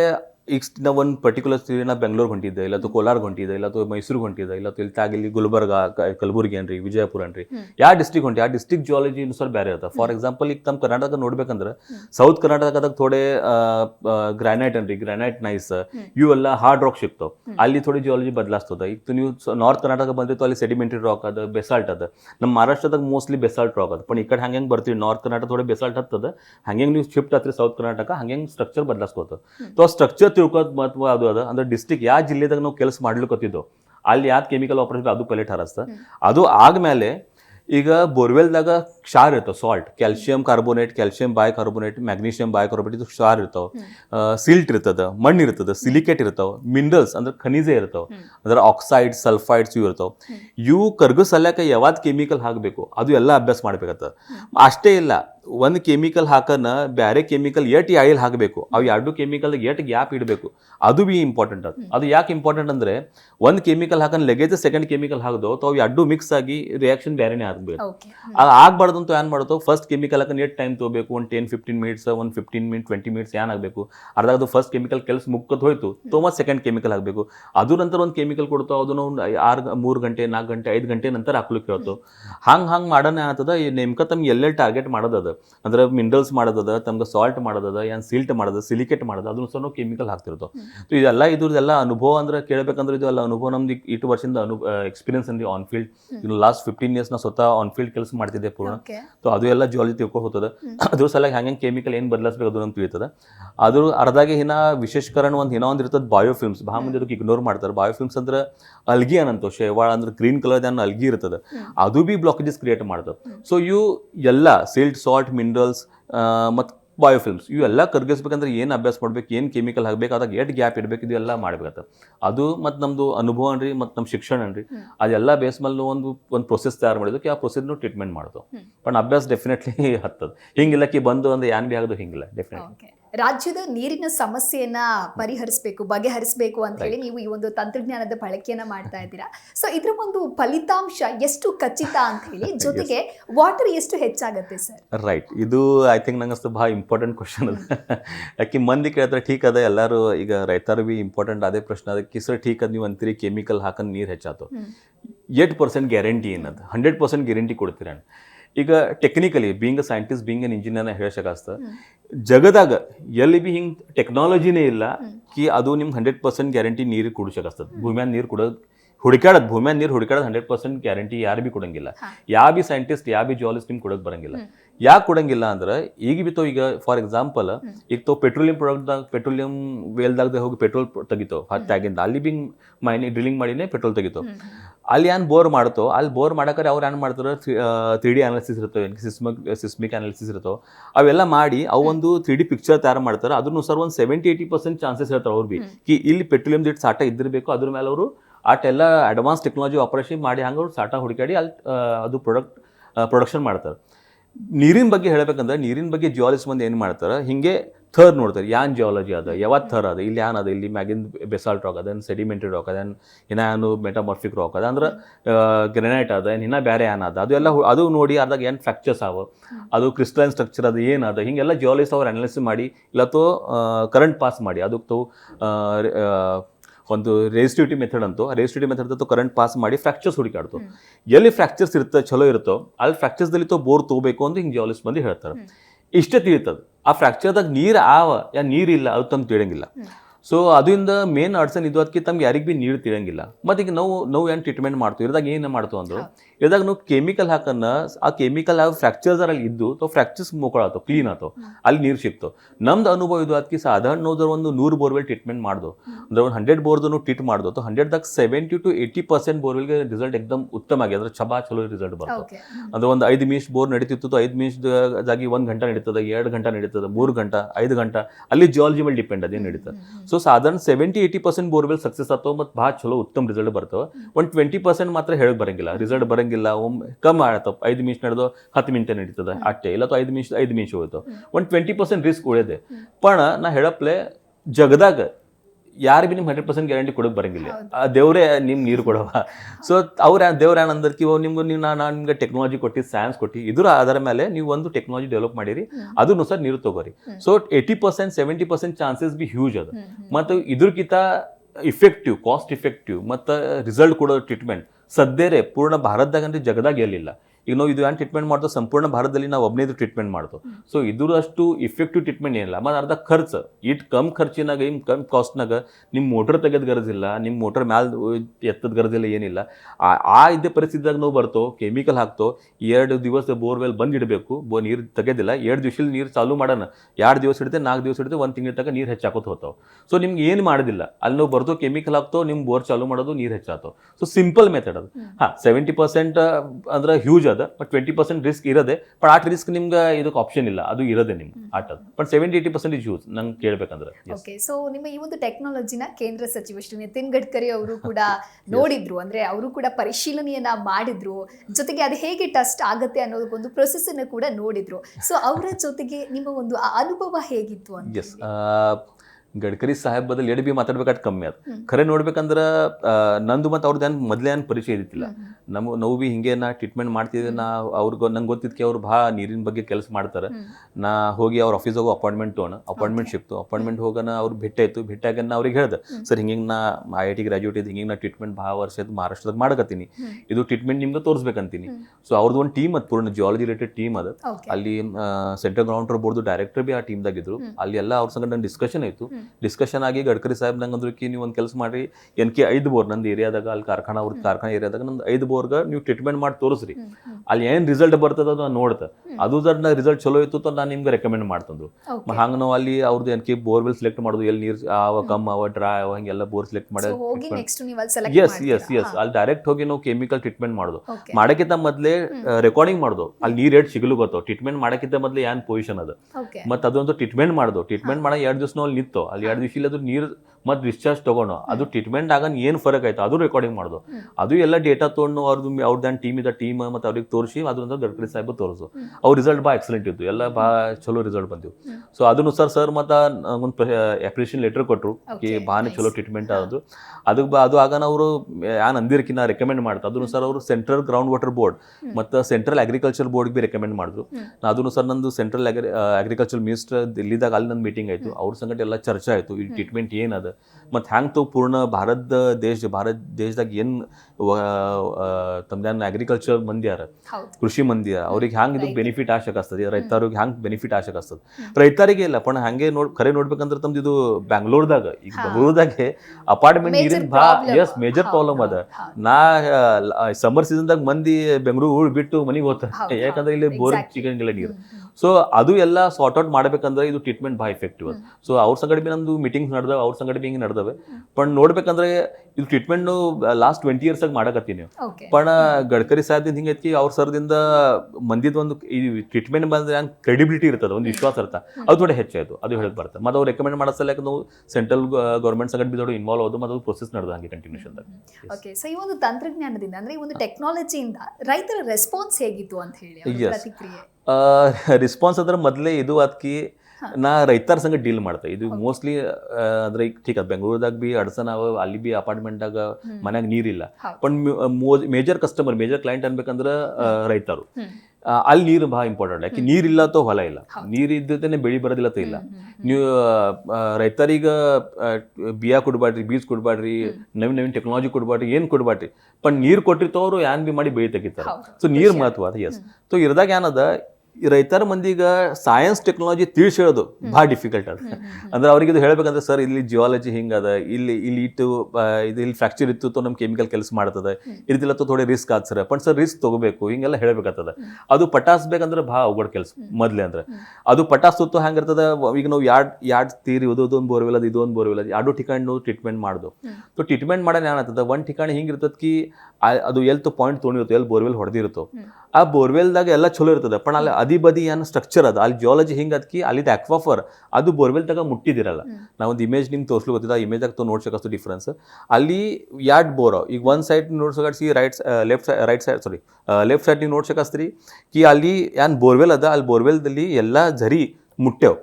ಈಗ ನಾವು ಒಂದು ಪರ್ಟಿಕ್ಯುಲರ್ ಸಿಟಿ ನಾ ಬೆಂಗಳೂರು ಹೊಂಟಿದ್ದೆ ಇಲ್ಲ ಕೋಲಾರ ಹೊಂಟಿದ್ದೆ ಇಲ್ಲ ಮೈಸೂರಿಗೆ ಹೊಂಟಿದ್ದೆ ಇಲ್ಲ ಇಲ್ಲಿ ತಾಗ ಇಲ್ಲಿ ಗುಲ್ಬರ್ಗ ಕ- ಕಲಬುರ್ಗಿ ಅನ್ರಿ ವಿಜಯಪುರ ಅನ್ರಿ ಯಾವ ಡಿಸ್ಟ್ರಿಕ್ಟ್ ಹೊಂಟಿ ಆ ಡಿಸ್ಟ್ರಿಕ್ಟ್ ಜಿಯಾಲಜಿ ಅನುಸಾರ ಬೇರೆ ಇರುತ್ತೆ ಫಾರ್ ಎಕ್ಸಾಂಪಲ್ ಈಗ ನಮ್ಮ ಕರ್ನಾಟಕ ನೋಡ್ಬೇಕಂದ್ರೆ ಸೌತ್ ಕರ್ನಾಟಕದಾಗ ಥೋಡೆ ಗ್ರಾನೈಟ್ ಅನ್ರಿ ಗ್ರಾನೈಟ್ ನೈಸ್ ಇವೆಲ್ಲ ಹಾರ್ಡ್ ರಾಕ್ ಸಿಗ್ತಾವ ಅಲ್ಲಿ ಥೋಡಿ ಜಿಯಾಲಜಿ ಬದಲಾಸ್ತದ ಈಗ ನೀವು ನಾರ್ತ್ ಕರ್ನಾಟಕ ಬಂದಿತ್ತು ಅಲ್ಲಿ ಸೆಡಿಮೆಂಟರಿ ರಾಕ್ ಅದ ಬೆಸಾಲ್ಟ್ ಅದ ನಮ್ಮ ಮಹಾರಾಷ್ಟ್ರದಾಗ ಮೋಸ್ಟ್ಲಿ ಬೆಸಾಲ್ಟ್ ರಾಕ್ ಅದ पण ಈ ಕಡೆ ಹಂಗೆ ಬರ್ತೀವಿ ನಾರ್ತ್ ಕರ್ನಾಟಕ ಥೋಡೆ ಬೆಸಾಲ್ಟ್ ಹತ್ತದ ಹಂಗೆ ನೀವು ಶಿಫ್ಟ್ ಹತ್ರಿ ಸೌತ್ ಕರ್ನಾಟಕ ಹಂಗೆ ಸ್ಟ್ರಕ್ಚರ್ ಬದಲಾಸ್ಕೋತ ಸೊ ಆ ಸ್ಟ್ರಕ್ಚರ್ ತಿಳ್ಕೋದ್ ಮಹತ್ವ ಅದು ಅದ. ಅಂದ್ರೆ ಡಿಸ್ಟಿಕ್ ಯಾವ ಜಿಲ್ಲೆದಾಗ ನಾವು ಕೆಲಸ ಮಾಡ್ಲಿಕ್ಕತ್ತಿದ್ದೋ ಅಲ್ಲಿ ಯಾವ್ದು ಕೆಮಿಕಲ್ ಆಪರೇಷನ್ ಅದು ಪಲೇಟ್ ಹರಸ್ತ. ಅದು ಆದ್ಮೇಲೆ ಈಗ ಬೋರ್ವೆಲ್ದಾಗ ಕ್ಷಾರ ಇರ್ತಾವ salt calcium carbonate calcium bicarbonate magnesium bicarbonate ಇದು ಕ್ಷಾರ ಇರ್ತಾವ. ಸಿಲ್ಟ್ ಇರ್ತದೆ ಮಣ್ಣು ಇರ್ತದ ಸಿಲಿಕೇಟ್ ಇರ್ತಾವ ಮಿನರಲ್ಸ್ ಅಂದ್ರೆ ಖನಿಜ ಇರ್ತಾವ. ಅಂದ್ರೆ ಆಕ್ಸೈಡ್ ಸಲ್ಫೈಡ್ಸ್ ಇವು ಇರ್ತಾವ. ಇವು ಕರ್ಗು ಸಲ್ಯಾಕ ಯಾವ್ದು ಕೆಮಿಕಲ್ ಹಾಕಬೇಕು ಅದು ಎಲ್ಲ ಅಭ್ಯಾಸ ಮಾಡ್ಬೇಕತ್ತ ಅಷ್ಟೇ ಇಲ್ಲ ಒಂದು ಕೆಮಿಕಲ್ ಹಾಕನ ಬೇರೆ ಕೆಮಿಕಲ್ ಎಟ್ ಆಯಿಲ್ ಹಾಕಬೇಕು? ಅವು ಎರಡು ಕೆಮಿಕಲ್ ಎಟ್ ಗ್ಯಾಪ್ ಇಡಬೇಕು? ಅದು ಬಿ ಇಂಪಾರ್ಟೆಂಟ್ ಅದು. ಅದು ಯಾಕೆ ಇಂಪಾರ್ಟೆಂಟ್ ಅಂದರೆ ಒಂದು ಕೆಮಿಕಲ್ ಹಾಕನ್ ಲಗೇಜ್ ಸೆಕೆಂಡ್ ಕೆಮಿಕಲ್ ಹಾಕದೋ ಅವು ಎರಡು ಮಿಕ್ಸ್ ಆಗಿ ರಿಯಾಕ್ಷನ್ ಬೇರೆನೇ ಆಗಬೇಕು. ಆಗ್ಬಾರ್ದು ಅಂತ ಏನ್ ಮಾಡೋದು ಫಸ್ಟ್ ಕೆಮಿಕಲ್ ಹಾಕನ್ ಏಟ್ ಟೈಮ್ ತಗೋಬೇಕು? ಒಂದು ಟೆನ್ ಫಿಫ್ಟೀನ್ ಮಿನಿಟ್ಸ್ ಒಂದು ಫಿಫ್ಟೀನ್ ಮಿನಿಟ್ ಟ್ವೆಂಟಿ ಮಿನಿಟ್ಸ್ ಏನಾಗಬೇಕು ಆಗಬೇಕು? ಅರ್ಧ ಅದು ಫಸ್ಟ್ ಕೆಮಿಕಲ್ ಕೆಲಸ ಮುಕ್ಕದ್ ಹೋಯ್ತು ತೋ ಮತ್ತೆ ಸೆಕೆಂಡ್ ಕೆಮಿಕಲ್ ಹಾಕಬೇಕು. ಅದು ನಂತರ ಒಂದು ಕೆಮಿಕಲ್ ಕೊಡ್ತಾವ ಅದನ್ನ ಒಂದು ಆರು ಮೂರು ಗಂಟೆ ನಾಲ್ಕು ಗಂಟೆ ಐದು ಗಂಟೆ ನಂತರ ಹಾಕ್ಲಿಕ್ಕೆ ಹೋಯ್ತು ಹಂಗೆ ಹಂಗೆ ಮಾಡೋಣ ಅಂತದ ಈ ನೇಮ್ಕ ತಮ್ಗೆ ಎಲ್ಲೆಲ್ಲಿ ಟಾರ್ಗೆಟ್ ಅಂದ್ರೆ ಮಿನರಲ್ಸ್ ಮಾಡೋದದ ತಮ್ಗೆ ಸಾಲ್ಟ್ ಮಾಡೋದದ ಏನು ಸಿಲ್ಟ್ ಮಾಡೋದ ಸಿಲಿಕೇಟ್ ಮಾಡೋದು ಅದನ್ನು ಸಹ ನಾವು ಕೆಮಿಕಲ್ ಹಾಕ್ತಿರ್ತಾವ ಸೊ ಇದೆಲ್ಲ ಇದ್ರದ್ದೆಲ್ಲ ಅನುಭವ ಅಂದ್ರೆ ಕೇಳಬೇಕಂದ್ರೆ ಇದು ಎಲ್ಲ ಅನುಭವ ನಮ್ದು ಇಟ್ಟು ವರ್ಷದಿಂದ ಅನು ಎಕ್ಸ್ಪೀರಿಯನ್ಸ್ ಅಂದ್ರೆ ಆನ್ ಫೀಲ್ಡ್ ಇನ್ನು ಲಾಸ್ಟ್ ಫಿಫ್ಟೀನ್ ಇಯರ್ಸ್ ನಾವು ಸ್ವತಃ ಆನ್ ಫೀಲ್ಡ್ ಕೆಲಸ ಮಾಡ್ತಿದ್ದೆ ಪೂರ್ಣ. ಸೊ ಅದು ಎಲ್ಲ ಜಿಯಾಲಜಿ ತಿಳ್ಕೊ ಹೋಗ್ತದೆ. ಅದ್ರ ಸಲುವಾಗಿ ಹೆಂಗ್ ಕೆಮಿಕಲ್ ಏನು ಬದಲಾಸ್ಬೇಕು ಅದು ನಮ್ಗೆ ತಿಳಿತದ. ಅದ್ರ ಅರ್ಧಾಗೆ ಹಿನ ವಿಶೇಷಕರಣ ಒಂದು ಏನೋ ಒಂದು ಇರ್ತದೆ ಬಯೋಫಿಲ್ಮ್ಸ್ ಭಾಳ ಮಂದಿ ಅದಕ್ಕೆ ಇಗ್ನೋರ್ ಮಾಡ್ತಾರೆ. ಬಯೋಫಿಲ್ಮ್ಸ್ ಅಂದ್ರೆ ಅಲ್ಗಿ ಅನಂತ ಶೇವಾಳ ಅಂದ್ರೆ ಗ್ರೀನ್ ಕಲರ್ ಅಲ್ಗಿ ಇರ್ತದೆ. ಅದು ಬಿ ಬ್ಲಾಕೇಜಸ್ ಕ್ರಿಯೇಟ್ ಮಾಡ್ತದೆ. ಸೊ ಇವು ಎಲ್ಲ ಸಿಲ್ಟ್ ಸಾಲ್ಟ್ ಮಿನರಲ್ಸ್ ಮತ್ತು ಬಯೋಫಿಲ್ಮ್ಸ್ ಇವೆಲ್ಲ ಕರ್ಗಿಸ್ಬೇಕಂದ್ರೆ ಏನು ಅಭ್ಯಾಸ ಮಾಡಬೇಕು ಏನು ಕೆಮಿಕಲ್ ಹಾಕ್ಬೇಕು ಅದಾಗ ಎಷ್ಟು ಗ್ಯಾಪ್ ಇಡಬೇಕು ಇದೆಲ್ಲ ಮಾಡಬೇಕಾಗ್ತದೆ ಅದು ಮತ್ತು ನಮ್ಮದು ಅನುಭವ ಅನ್ರಿ ಮತ್ತು ನಮ್ಮ ಶಿಕ್ಷಣ ಅನ್ರಿ. ಅದೆಲ್ಲ ಬೇಸ್ ಮೇಲೆ ಒಂದು ಒಂದು ಪ್ರೊಸೆಸ್ ತಯಾರು ಮಾಡಿದಕ್ಕೆ ಆ ಪ್ರೊಸೆಸ್ ನಾವು ಟ್ರೀಟ್ಮೆಂಟ್ ಮಾಡ್ತೇವೆ. ಬಟ್ ಅಭ್ಯಾಸ ಡೆಫಿನೆಟ್ಲಿ ಹತ್ತದ. ಹಿಂಗಿಲ್ಲ ಕಿ ಬಂದು ಅಂದ್ರೆ ಏನು ಭೀ ಆಗೋದು ಹಿಂಗಿಲ್ಲ ಡೆಫಿನೆಟ್ಲಿ ರಾಜ್ಯದ ನೀರಿನ ಸಮಸ್ಯೆಯನ್ನ ಪರಿಹರಿಸಬೇಕು ಬಗೆಹರಿಸಬೇಕು ಅಂತ ಹೇಳಿ ನೀವು ಈ ಒಂದು ತಂತ್ರಜ್ಞಾನದ ಬಳಕೆಯನ್ನ ಮಾಡ್ತಾ ಇದ್ದೀರಾ. ಸೊ ಇದ್ರ ಒಂದು ಫಲಿತಾಂಶ ಎಷ್ಟು ಖಚಿತ ಅಂತ ಹೇಳಿ ಜೊತೆಗೆ ವಾಟರ್ ಎಷ್ಟು ಹೆಚ್ಚಾಗತ್ತೆ ಸರ್ ರೈಟ್ ಇದು ಐ ಥಿಂಕ್ ನಂಗೆ ಅಷ್ಟು ಭಾಳ ಇಂಪಾರ್ಟೆಂಟ್ ಕ್ವಶನ್ ಅದ ಯಾಕೆ ಮಂದಿ ಕೇಳ್ತಾರೆ ಠೀಕ್ ಅದ ಎಲ್ಲರೂ ಈಗ ರೈತರು ಬಿ ಇಂಪಾರ್ಟೆಂಟ್ ಅದೇ ಪ್ರಶ್ನೆ. ಅದಕ್ಕೆ ಸರ್ ಠೀಕ್ ಅದ ನೀವು ಅಂತೀರಿ ಕೆಮಿಕಲ್ ಹಾಕಂದ್ ನೀರು ಹೆಚ್ಚಾತು. ಏಟ್ ಪರ್ಸೆಂಟ್ ಗ್ಯಾರಂಟಿ ಏನದು? ಹಂಡ್ರೆಡ್ ಪರ್ಸೆಂಟ್ ಗ್ಯಾರಂಟಿ ಕೊಡ್ತೀರ ಈಗ technically being a scientist being an engineer ಹೇಳಕ್ಕಾಸ್ತ ಜಗದಾಗ ಎಲ್ಲಿ ಬಿ ಹಿಂಗೆ ಟೆಕ್ನಾಲಜಿನೇ ಇಲ್ಲ ಕಿ ಅದು ನಿಮ್ಗೆ ಹಂಡ್ರೆಡ್ ಪರ್ಸೆಂಟ್ ಗ್ಯಾರಂಟಿ ನೀರು ಕುಡಿಸಕಸ್ತದ ಭೂಮ್ಯಾನ ನೀರು ಕುಡೋದು ಹುಡುಕಾಡೋದು ಭೂಮ್ಯಾನ ನೀರು ಹುಡುಕಾಡೋದು ಹಂಡ್ರೆಡ್ ಪರ್ಸೆಂಟ್ ಗ್ಯಾರಂಟಿ ಯಾರು ಬಿ ಕೊಡಂಗಿಲ್ಲ. ಯಾವ ಬಿ ಸೈಂಟಿಸ್ಟ್ ಯಾವ ಬಿ ಜಾಲಿಸ್ಟ್ ನಿಮ್ಗೆ ಕೊಡೋಕೆ ಬರಂಗಿಲ್ಲ. ಯಾಕೆ ಕೊಡಂಗಿಲ್ಲ ಅಂದ್ರೆ ಈಗ ಬಿತ್ತೋ ಈಗ ಫಾರ್ ಎಕ್ಸಾಂಪಲ್ ಈಗ ತೋ ಪೆಟ್ರೋಲಿಯಂ ಪ್ರಾಡಕ್ಟ್ದಾಗ ಪೆಟ್ರೋಲಿಯಂ ವೇಲ್ದಾಗ ಹೋಗಿ ಪೆಟ್ರೋಲ್ ತೆಗಿತೋ ಹತ್ತಾಗಿಂದ ಅಲ್ಲಿ ಬಿ ಮೈನಿ ಡ್ರಿಲ್ಲಿಂಗ್ ಮಾಡಿನೇ ಪೆಟ್ರೋಲ್ ತೆಗಿತೋ. ಅಲ್ಲಿ ಏನ್ ಬೋರ್ ಮಾಡ್ತೋ ಅಲ್ಲಿ ಬೋರ್ ಮಾಡಕ್ರೆ ಅವ್ರು ಏನ್ ಮಾಡ್ತಾರ ತ್ರೀ ಡಿ ಅನಾಲಿಸಿಸ್ ಇರ್ತವೆ ಸಿಸ್ಮಿಕ್ ಸಿಸ್ಮಿಕ್ ಅನಾಲಿಸಿಸ್ ಇರ್ತವೆ ಅವೆಲ್ಲ ಮಾಡಿ ಅವು ಒಂದು ತ್ರೀ ಡಿ ಪಿಕ್ಚರ್ ತಯಾರು ಮಾಡ್ತಾರೆ. ಅದನ್ನು ಸರ್ ಒಂದು ಸೆವೆಂಟಿ ಏಯ್ಟಿ ಪರ್ಸೆಂಟ್ ಚಾನ್ಸಸ್ ಹೇಳ್ತಾರೆ ಅವ್ರು ಬಿ. ಕಿ ಇಲ್ಲಿ ಪೆಟ್ರೋಲಿಯಂ ದಿಟ್ಟು ಸಾಟ ಇದ್ದಿರಬೇಕು ಅದ್ರ ಮೇಲೆ ಅವರು ಅಷ್ಟೆಲ್ಲ ಅಡ್ವಾನ್ಸ್ ಟೆಕ್ನಾಲಜಿ ಆಪರೇಷನ್ ಮಾಡಿ ಹಂಗೆ ಅವ್ರು ಸಾಟ ಹುಡುಕಾಡಿ ಅಲ್ಲಿ ಅದು ಪ್ರೊಡಕ್ಟ್ ಪ್ರೊಡಕ್ಷನ್ ಮಾಡ್ತಾರೆ. ನೀರಿನ ಬಗ್ಗೆ ಹೇಳಬೇಕಂದ್ರೆ ನೀರಿನ ಬಗ್ಗೆ ಜಿಯಾಲಜಿ ಮಂದಿ ಏನು ಮಾಡ್ತಾರೆ? ಹಿಂಗೆ ಥರ್ ನೋಡ್ತಾರೆ. ಯಾನ್ ಜಿಯಾಲಜಿ ಅದ? ಯಾವತ್ತು ಥರ್ ಅದ? ಇಲ್ಲಿ ಯಾನ್ ಅದ? ಇಲ್ಲಿ ಮ್ಯಾಗಿನ್ ಬೆಸಾಲ್ಟ್ ರಾಕ್ ಅದೇನು ಸೆಡಿಮೆಂಟೆಡ್ ರಾಕ್ ಅದೇನು ಇನ್ನ ಏನು ಮೆಟಾಮಾರ್ಫಿಕ್ ರಾಕ್ ಅದ, ಅಂದ್ರೆ ಗ್ರೆನೈಟ್ ಅದ, ಇನ್ನ ಬೇರೆ ಏನ್ ಅದ? ಅದು ಎಲ್ಲ ಅದು ನೋಡಿ ಅದಾಗ ಏನು ಫ್ರ್ಯಾಕ್ಚರ್ಸ್ ಅವ? ಅದು ಕ್ರಿಸ್ಟಲೈನ್ ಸ್ಟ್ರಕ್ಚರ್ ಅದು, ಏನು ಅದ? ಹಿಂಗೆಲ್ಲ ಜಿಯಾಲಜಿಸ್ಟ್ ಅವ್ರು ಅನಾಲಿಸಿಸ್ ಮಾಡಿ ಇಲ್ಲ ತೋ ಕರೆಂಟ್ ಪಾಸ್ ಮಾಡಿ ಅದಕ್ಕೆ ಒಂದು ರೆಜಿಸ್ಟಿವಿಟಿ ಮೆಥಡ್ ಅಂತೂ ರೆಜಿಸ್ಟಿವಿಟಿ ಮೆಥಡ್ ಅಂತೂ ಕರೆಂಟ್ ಪಾಸ್ ಮಾಡಿ ಫ್ರಾಕ್ಚರ್ಸ್ ಹುಡುಕಾಡ್ತು ಎಲ್ಲಿ ಫ್ರಾಕ್ಚರ್ಸ್ ಇರುತ್ತೆ ಚಲೋ ಇರುತ್ತೋ ಅಲ್ಲಿ ಫ್ರಾಕ್ಚರ್ಸ್ದಲ್ಲಿ ತೋ ಬೋರ್ ತಗೋಬೇಕು ಅಂತ ಹಿಂಗೆ ಜಿಯಾಲಜಿಸ್ಟ್ ಬಂದು ಹೇಳ್ತಾರೆ. ಇಷ್ಟೇ ತಿಳಿತದ. ಆ ಫ್ರಾಕ್ಚರ್ದಾಗ ನೀರು ಆವ ಯಾ ನೀರಿಲ್ಲ ಅದು ತಂದು ತಿಳಿಯಂಗಿಲ್ಲ. ಸೊ ಅದರಿಂದ ಮೇನ್ ಅಡ್ಸನ್ ಇದು ಅದಕ್ಕೆ ತಮ್ಗೆ ಯಾರಿಗೆ ಭೀ ನೀರು ತಿಳಿಯಂಗಿಲ್ಲ. ಮತ್ತು ಈಗ ನಾವು ನಾವು ಏನು ಟ್ರೀಟ್ಮೆಂಟ್ ಮಾಡ್ತೀವಿ ಇರದಾಗ ಏನು ಮಾಡ್ತೀವಿ ಅಂದ್ರೆ ಇದ್ರಾಗ ನಾವು ಕೆಮಿಕಲ್ ಹಾಕನ್ನ ಆ ಕೆಮಿಕಲ್ ಹಾಕಿ ಫ್ರಾಕ್ಚರ್ ಅಲ್ಲಿ ಇದ್ದು ತೋ ಫ್ರಾಕ್ಚರ್ಸ್ ಮುಕ್ಕೊಳಾತು ಕ್ಲೀನ್ ಆಯ್ತು ಅಲ್ಲಿ ನೀರು ಸಿಕ್ತು. ನಮ್ದು ಅನುಭವ ಇದು ಅದಕ್ಕೆ ಸಾಧಾರಣ ನೋದ್ರ ಒಂದು ನೂರು ಬೋರ್ವೆಲ್ ಟ್ರೀಟ್ಮೆಂಟ್ ಮಾಡ್ದು. ಅಂದ್ರೆ ಒಂದು ಹಂಡ್ರೆಡ್ ಬೋರ್ದು ಟ್ರೀಟ್ ಮಾಡ್ದು. ತೋ ಹಂಡ್ರೆಡ್ದಾಗ ಸೆವೆಂಟಿ ಟು ಏಯ್ಟಿ ಪರ್ಸೆಂಟ್ ಬೋರ್ವೆಲ್ಗೆ ರಿಸಲ್ಟ್ ಎಕ್ದಮ್ ಉತ್ತಮ ಆಗಿ ಅಂದ್ರೆ ಚಬಾ ಚಲೋ ರಿಸಲ್ಟ್ ಬರ್ತದೆ. ಅಂದ್ರೆ ಒಂದು ಐದು ನಿಮಿಷ ಬೋರ್ ನಡೀತಿತ್ತು ಐದು ನಿಮಿಷದಾಗಿ ಒಂದು ಗಂಟೆ ನಡೀತದೆ ಎರಡು ಗಂಟೆ ನಡೀತದೆ ಮೂರು ಗಂಟೆ ಐದು ಗಂಟೆ ಅಲ್ಲಿ ಜಿಯಾಲಜಿ ಮೇಲೆ ಡಿಪೆಂಡ್ ಅದೇನು ನಡೀತದೆ. ಸೊ ಸಾಧಾರಣ seventy eighty percent borewell success ಆತೋ ಮತ್ತು ಭಾಳ ಚಲೋ ಉತ್ತಮ ರಿಸಲ್ಟ್ ಬರ್ತವೆ. ಒಂದು ಟ್ವೆಂಟಿ ಪರ್ಸೆಂಟ್ ಮಾತ್ರ ಹೇಳಕ್ ಬರಂಗಿಲ್ಲ. ರಿಸಲ್ಟ್ ಬರಂಗಿಲ್ಲ. ಒಮ್ಮೆ ಕಮ್ಮಿ ಆಗತ್ತವ ಐದು ನಿಮಿಷ ನಡೆದು ಹತ್ತು ಮಿನಿಟ್ ನಡೀತದೆ ಅಟ್ಟೆ ಇಲ್ಲ ಅಥವಾ ಐದು ನಿಮಿಷ ಐದು ನಿಮಿಷ ಹೋಯ್ತು. ಒಂದು ಟ್ವೆಂಟಿ ಪರ್ಸೆಂಟ್ ರಿಸ್ಕ್ ಉಳಿದೆ. ಪಣ ನಾ ಹೇಳಪ್ಲೆ ಜಗದಾಗ ಯಾರು ಬಿ ನಿಮ್ಗೆ ಹಂಡ್ರೆಡ್ ಪರ್ಸೆಂಟ್ ಗ್ಯಾರಂಟಿ ಕೊಡೋಕೆ ಬರಂಗಿಲ್ಲ. ಆ ದೇವರೇ ನಿಮ್ ನೀರು ಕೊಡವ. ಸೊ ಅವ್ರ ದೇವ್ರ ಏನಂದ್ರೆ ಇವಾಗ ನಿಮ್ಗೆ ನೀವು ನಾನು ನಿಮ್ಗೆ ಟೆಕ್ನಾಲಜಿ ಕೊಟ್ಟು ಸೈನ್ಸ್ ಕೊಟ್ಟು ಇದ್ರ ಆಧಾರ ಮೇಲೆ ನೀವು ಒಂದು ಟೆಕ್ನಾಲಜಿ ಡೆವಲಪ್ ಮಾಡಿರಿ ಅದನ್ನು ಸರ್ ನೀರು ತಗೋರಿ. So eighty percent seventy percent chances B huge ಅದ. ಮತ್ತು ಇದ್ರಕ್ಕಿಂತ ಇಫೆಕ್ಟಿವ್ ಕಾಸ್ಟ್ ಇಫೆಕ್ಟಿವ್ ಮತ್ತು ರಿಸಲ್ಟ್ ಕೊಡೋ ಟ್ರೀಟ್ಮೆಂಟ್ ಸದ್ಯರೇ ಪೂರ್ಣ ಭಾರತದಾಗ ಅಂದ್ರೆ ಜಗದಾಗ ಎಲ್ಲಿಲ್ಲ. ಈಗ ನಾವು ಇದು ಏನು ಟ್ರೀಟ್ಮೆಂಟ್ ಮಾಡ್ತೋ? ಸಂಪೂರ್ಣ ಭಾರತದಲ್ಲಿ ನಾವು ಒಬ್ಬನೇ ಟ್ರೀಟ್ಮೆಂಟ್ ಮಾಡ್ತೋ. ಸೊ ಇದ್ರಷ್ಟು ಇಫೆಕ್ಟಿವ್ ಟ್ರೀಟ್ಮೆಂಟ್ ಏನಿಲ್ಲ. ಮತ್ತು ಅರ್ಧ ಖರ್ಚು. ಇಟ್ ಕಮ್ ಖರ್ಚಿನಾಗ ಇಮ್ ಕಮ್ ಕಾಸ್ಟ್ನಾಗ ನಿಮ್ಮ ಮೋಟ್ರ್ ತೆಗೆದ ಗರಜಿಲ್ಲ ನಿಮ್ಮ ಮೋಟ್ರ್ ಮ್ಯಾಲ ಎತ್ತದ ಗರಜಿಲ್ಲ ಏನಿಲ್ಲ. ಆ- ಆ ಇದ್ದ ಪರಿಸ್ಥಿತಿದಾಗ ನಾವು ಬರ್ತೋ ಕೆಮಿಕಲ್ ಹಾಕ್ತೋ ಎರಡು ದಿವಸ ಬೋರ್ವೆಲ್ ಬಂದು ಇಡಬೇಕು ಬೋ ನೀರು ತೆಗೆದಿಲ್ಲ ಎರಡು ದಿವಸ ನೀರು ಚಾಲೂ ಮಾಡೋಣ. ಎರಡು ದಿವಸ ಇಡುತ್ತೆ ನಾಲ್ಕು ದಿವಸ ಇಡುತ್ತೆ ಒಂದು ತಿಂಗಳ ತನಕ ನೀರು ಹೆಚ್ಚಾಕೋತ ಹೋಗ್ತಾವೆ. ಸೊ ನಿಮ್ಗೆ ಏನು ಮಾಡೋದಿಲ್ಲ. ಅಲ್ಲಿ ನಾವು ಬರ್ತೋ ಕೆಮಿಕಲ್ ಹಾಕ್ತೋ ನಿಮ್ಮ ಬೋರ್ ಚಾಲೂ ಮಾಡೋದು ನೀರು ಹೆಚ್ಚಾತೋ. ಸೊ ಸಿಂಪಲ್ ಮೆಥಡ್ ಅದು. ಹಾಂ ಸೆವೆಂಟಿ ಪರ್ಸೆಂಟ್ ಅಂದ್ರೆ huge but twenty percent risk ಇರೋದೆ ಬಟ್ ಆಟ್ ರಿಸ್ಕ್ ನಿಮ್ಗೆ ಇದಕ್ಕೆ ಆಪ್ಷನ್ ಇಲ್ಲ ಅದು ಇರೋದೆ ನಿಮ್ಗೆ ಆಟದ but seventy eighty percent use ನಂಗೆ ಕೇಳಬೇಕಂದ್ರೆ. ಓಕೆ ಸೊ ನಿಮ್ಮ ಈ ಒಂದು ಟೆಕ್ನಾಲಜಿನ ಕೇಂದ್ರ ಸಚಿವ ಶ್ರೀ ನಿತಿನ್ ಗಡ್ಕರಿ ಅವರು ಕೂಡ ನೋಡಿದ್ರು ಅಂದ್ರೆ ಅವರು ಕೂಡ ಪರಿಶೀಲನೆಯನ್ನ ಮಾಡಿದ್ರು. ಜೊತೆಗೆ ಅದು ಹೇಗೆ ಟಸ್ಟ್ ಆಗುತ್ತೆ ಅನ್ನೋದಕ್ಕೊಂದು ಪ್ರೊಸೆಸ್ ಅನ್ನು ಕೂಡ ನೋಡಿದ್ರು. ಸೊ ಅವರ ಜೊತೆಗೆ ನಿಮ್ಮ ಒಂದು ಅನುಭವ ಹೇಗಿತ್ತು ಅಂತ ಎಸ್ ಗಡ್ಕರಿ ಸಾಹೇಬ್ ಬದಲು ಎಡ್ ಬಿ ಮಾತಾಡ್ಬೇಕಾದ್ ಕಮ್ಮಿ ಅದು. ಖರೆ ನೋಡ್ಬೇಕಂದ್ರೆ ನಂದು ಮತ್ತು ಅವ್ರದ್ದು ಏನು ಮೊದಲೇ ಏನು ಪರಿಚಯ ಇದ್ದಿಲ್ಲ ನಮ್ಮ ನೋವು ಬಿ ಹಿಂಗೆ ನಾ ಟ್ರೀಟ್ಮೆಂಟ್ ಮಾಡ್ತಿದ್ದೆ ನಾ ಅವ್ರಿಗೆ ನಂಗೆ ಗೊತ್ತಿದ್ದಕ್ಕೆ ಅವ್ರು ಭಾಳ ನೀರಿನ ಬಗ್ಗೆ ಕೆಲಸ ಮಾಡ್ತಾರೆ. ನಾ ಹೋಗಿ ಅವ್ರ ಆಫೀಸ್ ಹೋಗೋ ಅಪಾಯಿಂಟ್ಮೆಂಟ್ ತೊಗೊಂಡು ಅಪಾಯಿಂಟ್ಮೆಂಟ್ ಸಿಕ್ತು ಅಪಾಯಿಂಟ್ಮೆಂಟ್ ಹೋಗೋಣ ಅವ್ರು ಭೇಟಿ ಆಯ್ತು. ಭೇಟಿ ಆಗ ನಾ ಅವ್ರಿಗೆ ಹೇಳ್ದೆ ಸರ್ ಹಿಂಗೆ ನಾ ಐ ಐ ಟಿ ಗ್ರಾಜುಯೇಟ್ ಇದ್ದು ಹಿಂಗೆ ನಾ ಟ್ರೀಟ್ಮೆಂಟ್ ಭಾಳ ವರ್ಷದ ಮಹಾರಾಷ್ಟ್ರದಾಗ ಮಾಡಕತ್ತೀನಿ. ಇದು ಟ್ರೀಟ್ಮೆಂಟ್ ನಿಮ್ಗೆ ತೋರಿಸ್ಬೇಕಂತೀನಿ. ಸೊ ಅವ್ರದ್ದು ಒಂದು ಟೀಮ್ ಅದು ಪೂರ್ಣ ಜಿಯಾಲಜಿ ರಿಲೇಟೆಡ್ ಟೀಮ್ ಅದು. ಅಲ್ಲಿ ಸೆಂಟ್ರಲ್ ಗೌರ್ಮೆಂಟ್ ಬೋರ್ಡ್ ಡೈರೆಕ್ಟರ್ ಬಿ ಆ ಟೀಮ್ದಾಗಿದ್ರು ಅಲ್ಲಿ ಎಲ್ಲ ಅವ್ರ ಸಂಗ ನನ್ನ ಡಿಸ್ಕಷನ್ ಆಯ್ತು. ಡಿಸ್ಕಷನ್ ಆಗಿ ಗಡ್ಕರಿ ಸಾಹೇಬ್ ನಂಗೆ ಅಂದ್ರೆ ಕಿ ನೀವು ಒಂದು ಕೆಲಸ ಮಾಡಿ ಎನ್ ಕೆ ಐದು ಬೋರ್ ನಂದು ಏರಿಯಾದಾಗ ಅಲ್ಲಿ ಕಾರ್ಖಾನ ಅವ್ರದ್ದು ಕಾರ್ಖಾನೆ ಏರಿಯಾದಾಗ ನಂದು ಐದು ಬೋರ್ಗೆ ನೀವು ಟ್ರೀಟ್ಮೆಂಟ್ ಮಾಡಿ ತೋರಿಸ್ರಿ. ಅಲ್ಲಿ ಏನು ರಿಸಲ್ಟ್ ಬರ್ತದ ಅದು ನಾನು ನೋಡ್ತೆ. ಅದು ನಾ ರಿಸಲ್ಟ್ ಚಲೋ ಇತ್ತು ಅಂತ ನಾನು ನಿಮ್ಗೆ ರೆಕಮೆಂಡ್ ಮಾಡ್ತಂದ್ರು. ಹಂಗ ನಾವು ಅಲ್ಲಿ ಅವ್ರದ್ದು ಎನ್ ಕೆ ಬೋರ್ವೆಲ್ ಸೆಲೆಕ್ಟ್ ಮಾಡೋದು ಎಲ್ಲಿ ನೀರು ಅವ ಕಮ್ ಅವ ಡ್ರೈ ಅವ ಹಿಂಗೆಲ್ಲ ಬೋರ್ ಸೆಲೆಕ್ಟ್ ಮಾಡಿ ನೀವು ಎಸ್ ಎಸ್ ಎಸ್ ಅಲ್ಲಿ ಡೈರೆಕ್ಟ್ ಹೋಗಿ ನಾವು ಕೆಮಿಕಲ್ ಟ್ರೀಟ್ಮೆಂಟ್ ಮಾಡೋದು. ಮಾಡೋಕ್ಕಿಂತ ಮೊದಲೇ ರೆಕಾರ್ಡಿಂಗ್ ಮಾಡೋದು. ಅಲ್ಲಿ ನೀರ್ ರೇಟ್ ಸಿಗಲು ಗೊತ್ತೋ. ಟ್ರೀಟ್ಮೆಂಟ್ ಮಾಡಕ್ಕಿಂತ ಮೊದಲೇ ಏನ್ ಪೊಸಿಷನ್ ಅದು. ಮತ್ತೆ ಅದೊಂದು ಟ್ರೀಟ್ಮೆಂಟ್ ಮಾಡೋದು. ಟ್ರೀಟ್ಮೆಂಟ್ ಮಾಡೋ ಎರಡು ದಿವಸ ಅಲ್ಲಿ ನಿಂತು ಅಲ್ಲಿ ಎರಡು ದಿವಸ ಅದು ನೀರು ಮತ್ತೆ ಡಿಸ್ಚಾರ್ಜ್ ತಗೊಂಡು ಅದು ಟ್ರೀಟ್ಮೆಂಟ್ ಆಗ ಏನು ಫರಕ್ ಆಯ್ತು ಅದು ರೆಕಾರ್ಡಿಂಗ್ ಮಾಡೋದು. ಅದು ಎಲ್ಲ ಡೇಟಾ ತೊಗೊಂಡು ಅವ್ರದ್ದು ಅವ್ರದ್ದು ಟೀಮ್ ಇದ್ದ ಟೀಮ್ ಮತ್ತೆ ಅವ್ರಿಗೆ ತೋರಿಸಿ ಅದರಿಂದ ಗಡ್ಕರಿ ಸಾಹೇಬ್ ತೋರಿಸು. ಅವ್ರ ರಿಸಲ್ಟ್ ಭಾಳ ಎಕ್ಸಲೆಂಟ್ ಇತ್ತು ಎಲ್ಲ ಭಾಳ ಚಲೋ ರಿಸಲ್ಟ್ ಬಂದಿವು. ಸೊ ಅದನ್ನು ಸರ್ ಸರ್ ಮತ್ತೆ ಒಂದು ಅಪ್ರಿಷಿಯೇಷನ್ ಲೆಟರ್ ಕೊಟ್ಟರು ಕಿ ಭಾಳ ಚಲೋ ಟ್ರೀಟ್ಮೆಂಟ್ ಆಗೋದು ಅದಕ್ಕೆ ಬಾ ಅದು ಆಗ ಅವರು ಯಾನ್ ಅಂದಿರ್ಕಿನ ರೆಕಮೆಂಡ್ ಮಾಡ್ತಾ ಅದನ್ನು ಸರ್ ಅವರು ಸೆಂಟ್ರಲ್ ಗ್ರೌಂಡ್ ವಾಟರ್ ಬೋರ್ಡ್ ಮತ್ತು ಸೆಂಟ್ರಲ್ ಅಗ್ರಿಕಲ್ಚರ್ ಬೋರ್ಡ್ ಬಿ ರೆಕಮೆಂಡ್ ಮಾಡಿದ್ರು. ಅದನ್ನು ಸರ್ ನಂದು ಸೆಂಟ್ರಲ್ ಅಗ್ರಿಕಲ್ಚರ್ ಮಿನಿಸ್ಟರ್ ದಿಲ್ಲಿದಾಗ ಅಲ್ಲಿ ನನ್ನ ಮೀಟಿಂಗ್ ಆಯಿತು ಅವ್ರ ಸಂಗಟ ಎಲ್ಲ ಚರ್ಚೆ ಆಯಿತು ಈ ಟ್ರೀಟ್ಮೆಂಟ್ ಏನದ ಮತ್ತು ಹ್ಯಾಂಗೆ ತೋ ಪೂರ್ಣ ಭಾರತ ದೇಶ ಭಾರತ ದೇಶದಾಗ ಏನು ತಮ್ದೇನು ಅಗ್ರಿಕಲ್ಚರ್ ಮಂದಿ ಯಾರ? ಕೃಷಿ ಮಂದಿ ಅವ್ರಿಗೆ ಹ್ಯಾಂಗೆ ಇದು ಬೆನಿಫಿಟ್ ಆಶಕ್ ಆಗ್ತದೆ ರೈತರಿಗೆ ಹ್ಯಾಂಗೆ ಬೆನಿಫಿಟ್ ಆಶಕ್ ಆಗ್ತದೆ ರೈತರಿಗೆ ಇಲ್ಲ ಪಣ ಹಂಗೆ ನೋಡ್ ಖರೆ ನೋಡ್ಬೇಕಂದ್ರೆ ತಮ್ದು ಇದು ಬ್ಯಾಂಗ್ಳೂರ್ದಾಗ ಈಗ ಬೆಂಗಳೂರ್ದಾಗೆ ಅಪಾರ್ಟ್ಮೆಂಟ್ ನೀರಿನ ಭಾ. ಎಸ್ ಮೇಜರ್ ಪ್ರಾಬ್ಲಮ್ ಅದ. ನಾ ಸಮ್ಮರ್ ಸೀಸನ್ದಾಗ ಮಂದಿ ಬೆಂಗಳೂರು ಊರ್ ಬಿಟ್ಟು ಮನೆಗೆ ಹೋಗ್ತಾರೆ. ಯಾಕಂದ್ರೆ ಇಲ್ಲಿ ಬೋರ್ ಚಿಕನ್ ನೀರು. ಸೊ ಅದು ಎಲ್ಲ ಸಾರ್ಟ್ ಔಟ್ ಮಾಡಬೇಕಂದ್ರೆ ಇದು ಟ್ರೀಟ್ಮೆಂಟ್ ಭಾಳ ಎಫೆಕ್ಟಿವ್ ಅದು ಸೊ ಅವ್ರ ಸಂಗಡಿ ಬಿ ನಮ್ದು ಮೀಟಿಂಗ್ಸ್ ನಡೆದವೆ ಅವ್ರ ಸಂಗಡಿ ಬಿ ಹಿಂಗೆ ನಡೆದವೆ. ಬಟ್ ನೋಡ್ಬೇಕಂದ್ರೆ ಇದು ಟ್ರೀಟ್ಮೆಂಟ್ ಲಾಸ್ಟ್ ಟ್ವೆಂಟಿ ಇಯರ್ಸ್ ಆಗಿ ಮಾಡಕತ್ತೀನಿ पण ಪಣ ಗಡ್ಕರಿ ಸಾಹೇಬ್ದಿಂದ ಹಿಂಗೈತಿ ಅವ್ರ ಸರ್ದಿಂದ ಮಂದಿದ ಒಂದು ಈ ಟ್ರೀಟ್ಮೆಂಟ್ ಬಂದ್ರೆ ಹಂಗೆ ಕ್ರೆಡಿಬಿಲಿಟಿ ಇರ್ತದೆ ಒಂದು ವಿಶ್ವಾಸ ಇರ್ತ. ಅದು ಥೋಡೆ ಹೆಚ್ಚಾಯ್ತು ಅದು ಹೇಳಕ್ ಬರ್ತದೆ. ಮತ್ತೆ ಅವ್ರು ರೆಕಮೆಂಡ್ ಮಾಡೋ ಸಲಕ್ಕ ನಾವು ಸೆಂಟ್ರಲ್ ಗೌರ್ಮೆಂಟ್ ಸಂಗಡ ಬಿ ದೊಡ್ಡ ಇನ್ವಾಲ್ವ್ ಆಗೋದು ಮತ್ತು ಅದು ಪ್ರೊಸೆಸ್ ನಡೆದ ಹಂಗೆ ಕಂಟಿನ್ಯೂಷನ್ ಓಕೆ ಸೊ ಈ ಒಂದು ತಂತ್ರಜ್ಞಾನದಿಂದ ಅಂದ್ರೆ ಈ ಒಂದು ಟೆಕ್ನಾಲಜಿಯಿಂದ ರೈತರ ರೆಸ್ಪಾನ್ಸ್ ಹೇಗಿತ್ತು ಅಂತ ಹೇಳಿ ರಿಸ್ಪಾನ್ಸ್ ಅಂದ್ರೆ ಮೊದಲೇ ಇದು ಅದಕ್ಕೆ ನಾ ರೈತರ ಸಂಗ ಡೀಲ್ ಮಾಡ್ತೆ. ಇದು ಮೋಸ್ಟ್ಲಿ ಅಂದ್ರೆ ಈಗ ಠೀಕ್ ಬೆಂಗಳೂರದಾಗ ಬಿ ಅಡ್ಸನ್ ಅವ ಅಲ್ಲಿ ಬಿ ಅಪಾರ್ಟ್ಮೆಂಟ್ದಾಗ ಮನ್ಯಾಗ ನೀರಿಲ್ಲ. But major customer major client ಅನ್ಬೇಕಂದ್ರ ರೈತರು. ಅಲ್ಲಿ ನೀರು ಬಹಳ ಇಂಪಾರ್ಟೆಂಟ್ ಯಾಕೆ ನೀರಿಲ್ಲ ಅಥವಾ ಹೊಲ ಇಲ್ಲ. ನೀರು ಇದ್ದತೇನೆ ಬೆಳಿ ಬರೋದಿಲ್ಲ ಇಲ್ಲ. ನೀವು ರೈತರಿಗೆ ಬಿಯಾ ಕೊಡ್ಬಾಡ್ರಿ ಬೀಜ ಕೊಡ್ಬಾಡ್ರಿ ನವೀನ್ ನವೀನ್ ಟೆಕ್ನಾಲಜಿ ಕೊಡ್ಬಾಡ್ರಿ ಏನು ಕೊಡ್ಬಾಡ್ರಿ. ಬಟ್ ನೀರು ಕೊಟ್ಟಿರ್ತವ್ರು ಯಾನ್ ಬಿ ಮಾಡಿ ಬೆಳಿ ತೆಗಿತಾರೆ. ಸೊ ನೀರು ಮಹತ್ವ ಅದ ಎಸ್ ಸೊ ಇರದಾಗ ಏನದ ಈ ರೈತರ ಮಂದಿಗ ಸೈನ್ಸ್ ಟೆಕ್ನಾಲಜಿ ತಿಳಿಸಿ ಹೇಳೋದು ಭಾಳ ಡಿಫಿಕಲ್ಟ್ ಅದ. ಅಂದ್ರೆ ಅವ್ರಿಗೆ ಇದು ಹೇಳ್ಬೇಕಂದ್ರೆ ಸರ್ ಇಲ್ಲಿ ಜಿಯಾಲಜಿ ಹಿಂಗದ ಇಲ್ಲಿ ಇಲ್ಲಿ ಇಟ್ಟು ಇದು ಇಲ್ಲಿ ಫ್ರಾಕ್ಚರ್ ಇತ್ತು ತೋ ನಮ್ಮ ಕೆಮಿಕಲ್ ಕೆಲಸ ಮಾಡ್ತದೆ. ಇರ್ತಿಲ್ಲ ತೋ ಥೋಡೆ ರಿಸ್ಕ್ ಆತ್ ಸರ್. ಬಟ್ ಸರ್ ರಿಸ್ಕ್ ತಗೋಬೇಕು ಹಿಂಗೆಲ್ಲ ಹೇಳ್ಬೇಕಾಗ್ತದ. ಅದು ಪಟಾಸ್ ಬೇಕಂದ್ರೆ ಭಾಳ ಅವಘಡ ಕೆಲಸ ಮೊದಲೇ ಅಂದ್ರೆ. ಅದು ಪಟಾಸ್ ತೊತ್ತು ಹೆಂಗಿರ್ತದ ಈಗ ನಾವು ಯಾರ್ಡ್ ಯಾರ್ಡ್ ತೀರಿ ಇದು ಒಂದು ಬೋರ್ವೆಲ್ ಅದು ಇದೊಂದು ಬೋರ್ವೆಲ್ ಅದು ಎರಡು ಠಿಕಾಣಿ ಟ್ರೀಟ್ಮೆಂಟ್ ಮಾಡ್ದು. ಸೊ ಟ್ರೀಟ್ಮೆಂಟ್ ಮಾಡೋಣ ಏನಾಗ್ತದೆ ಒಂದು ಠಿಕಾಣಿ ಹಿಂಗಿರ್ತದ ಕಿ ಅದು ಎಲ್ತ್ ಪಾಯಿಂಟ್ ತೊಗೊಂಡಿರ್ತೋ ಎಲ್ಲಿ ಬೋರ್ವೆಲ್ ಹೊಡೆದಿರುತ್ತೋ. ಆ ಬೋರ್ವೆಲ್ದಾಗ ಎಲ್ಲ ಚಲೋ ಇರ್ತದೆ. ಪಣ ಅಲ್ಲಿ ಅದಿ ಬದಿ ಏನು ಸ್ಟ್ರಕ್ಚರ್ ಅದ. ಅಲ್ಲಿ ಜಿಯಾಲಜಿ ಹಿಂಗೆ ಅದಕ್ಕೆ ಅಲ್ಲಿದ್ದು ಆಕ್ವಾಫರ್ ಅದು ಬೋರ್ವೆಲ್ದಾಗ ಮುಟ್ಟಿದಿರಲ್ಲ. ಒಂದು ಇಮೇಜ್ ನಿಮ್ಗೆ ತೋರಿಸ್ಲಿಕ್ಕೆ ಗೊತ್ತಿದೆ ಆ ಇಮೇಜಾಗ ತೋ ನೋಡ್ಸಕಸ್ತು ಡಿಫ್ರೆನ್ಸ್ ಅಲ್ಲಿ ಯಾಡ್ ಬೋರ್ ಈಗ ಒಂದು side ನೋಡ್ಸಕಸ್ತಿ right left side right side sorry left side ನೀವು ನೋಡ್ಸಕಸ್ತ್ರಿ ಕಿ ಅಲ್ಲಿ ಏನು ಬೋರ್ವೆಲ್ ಅದ ಅಲ್ಲಿ ಬೋರ್ವೆಲ್ದಲ್ಲಿ ಎಲ್ಲ ಝರಿ ಮುಟ್ಟೆವ್.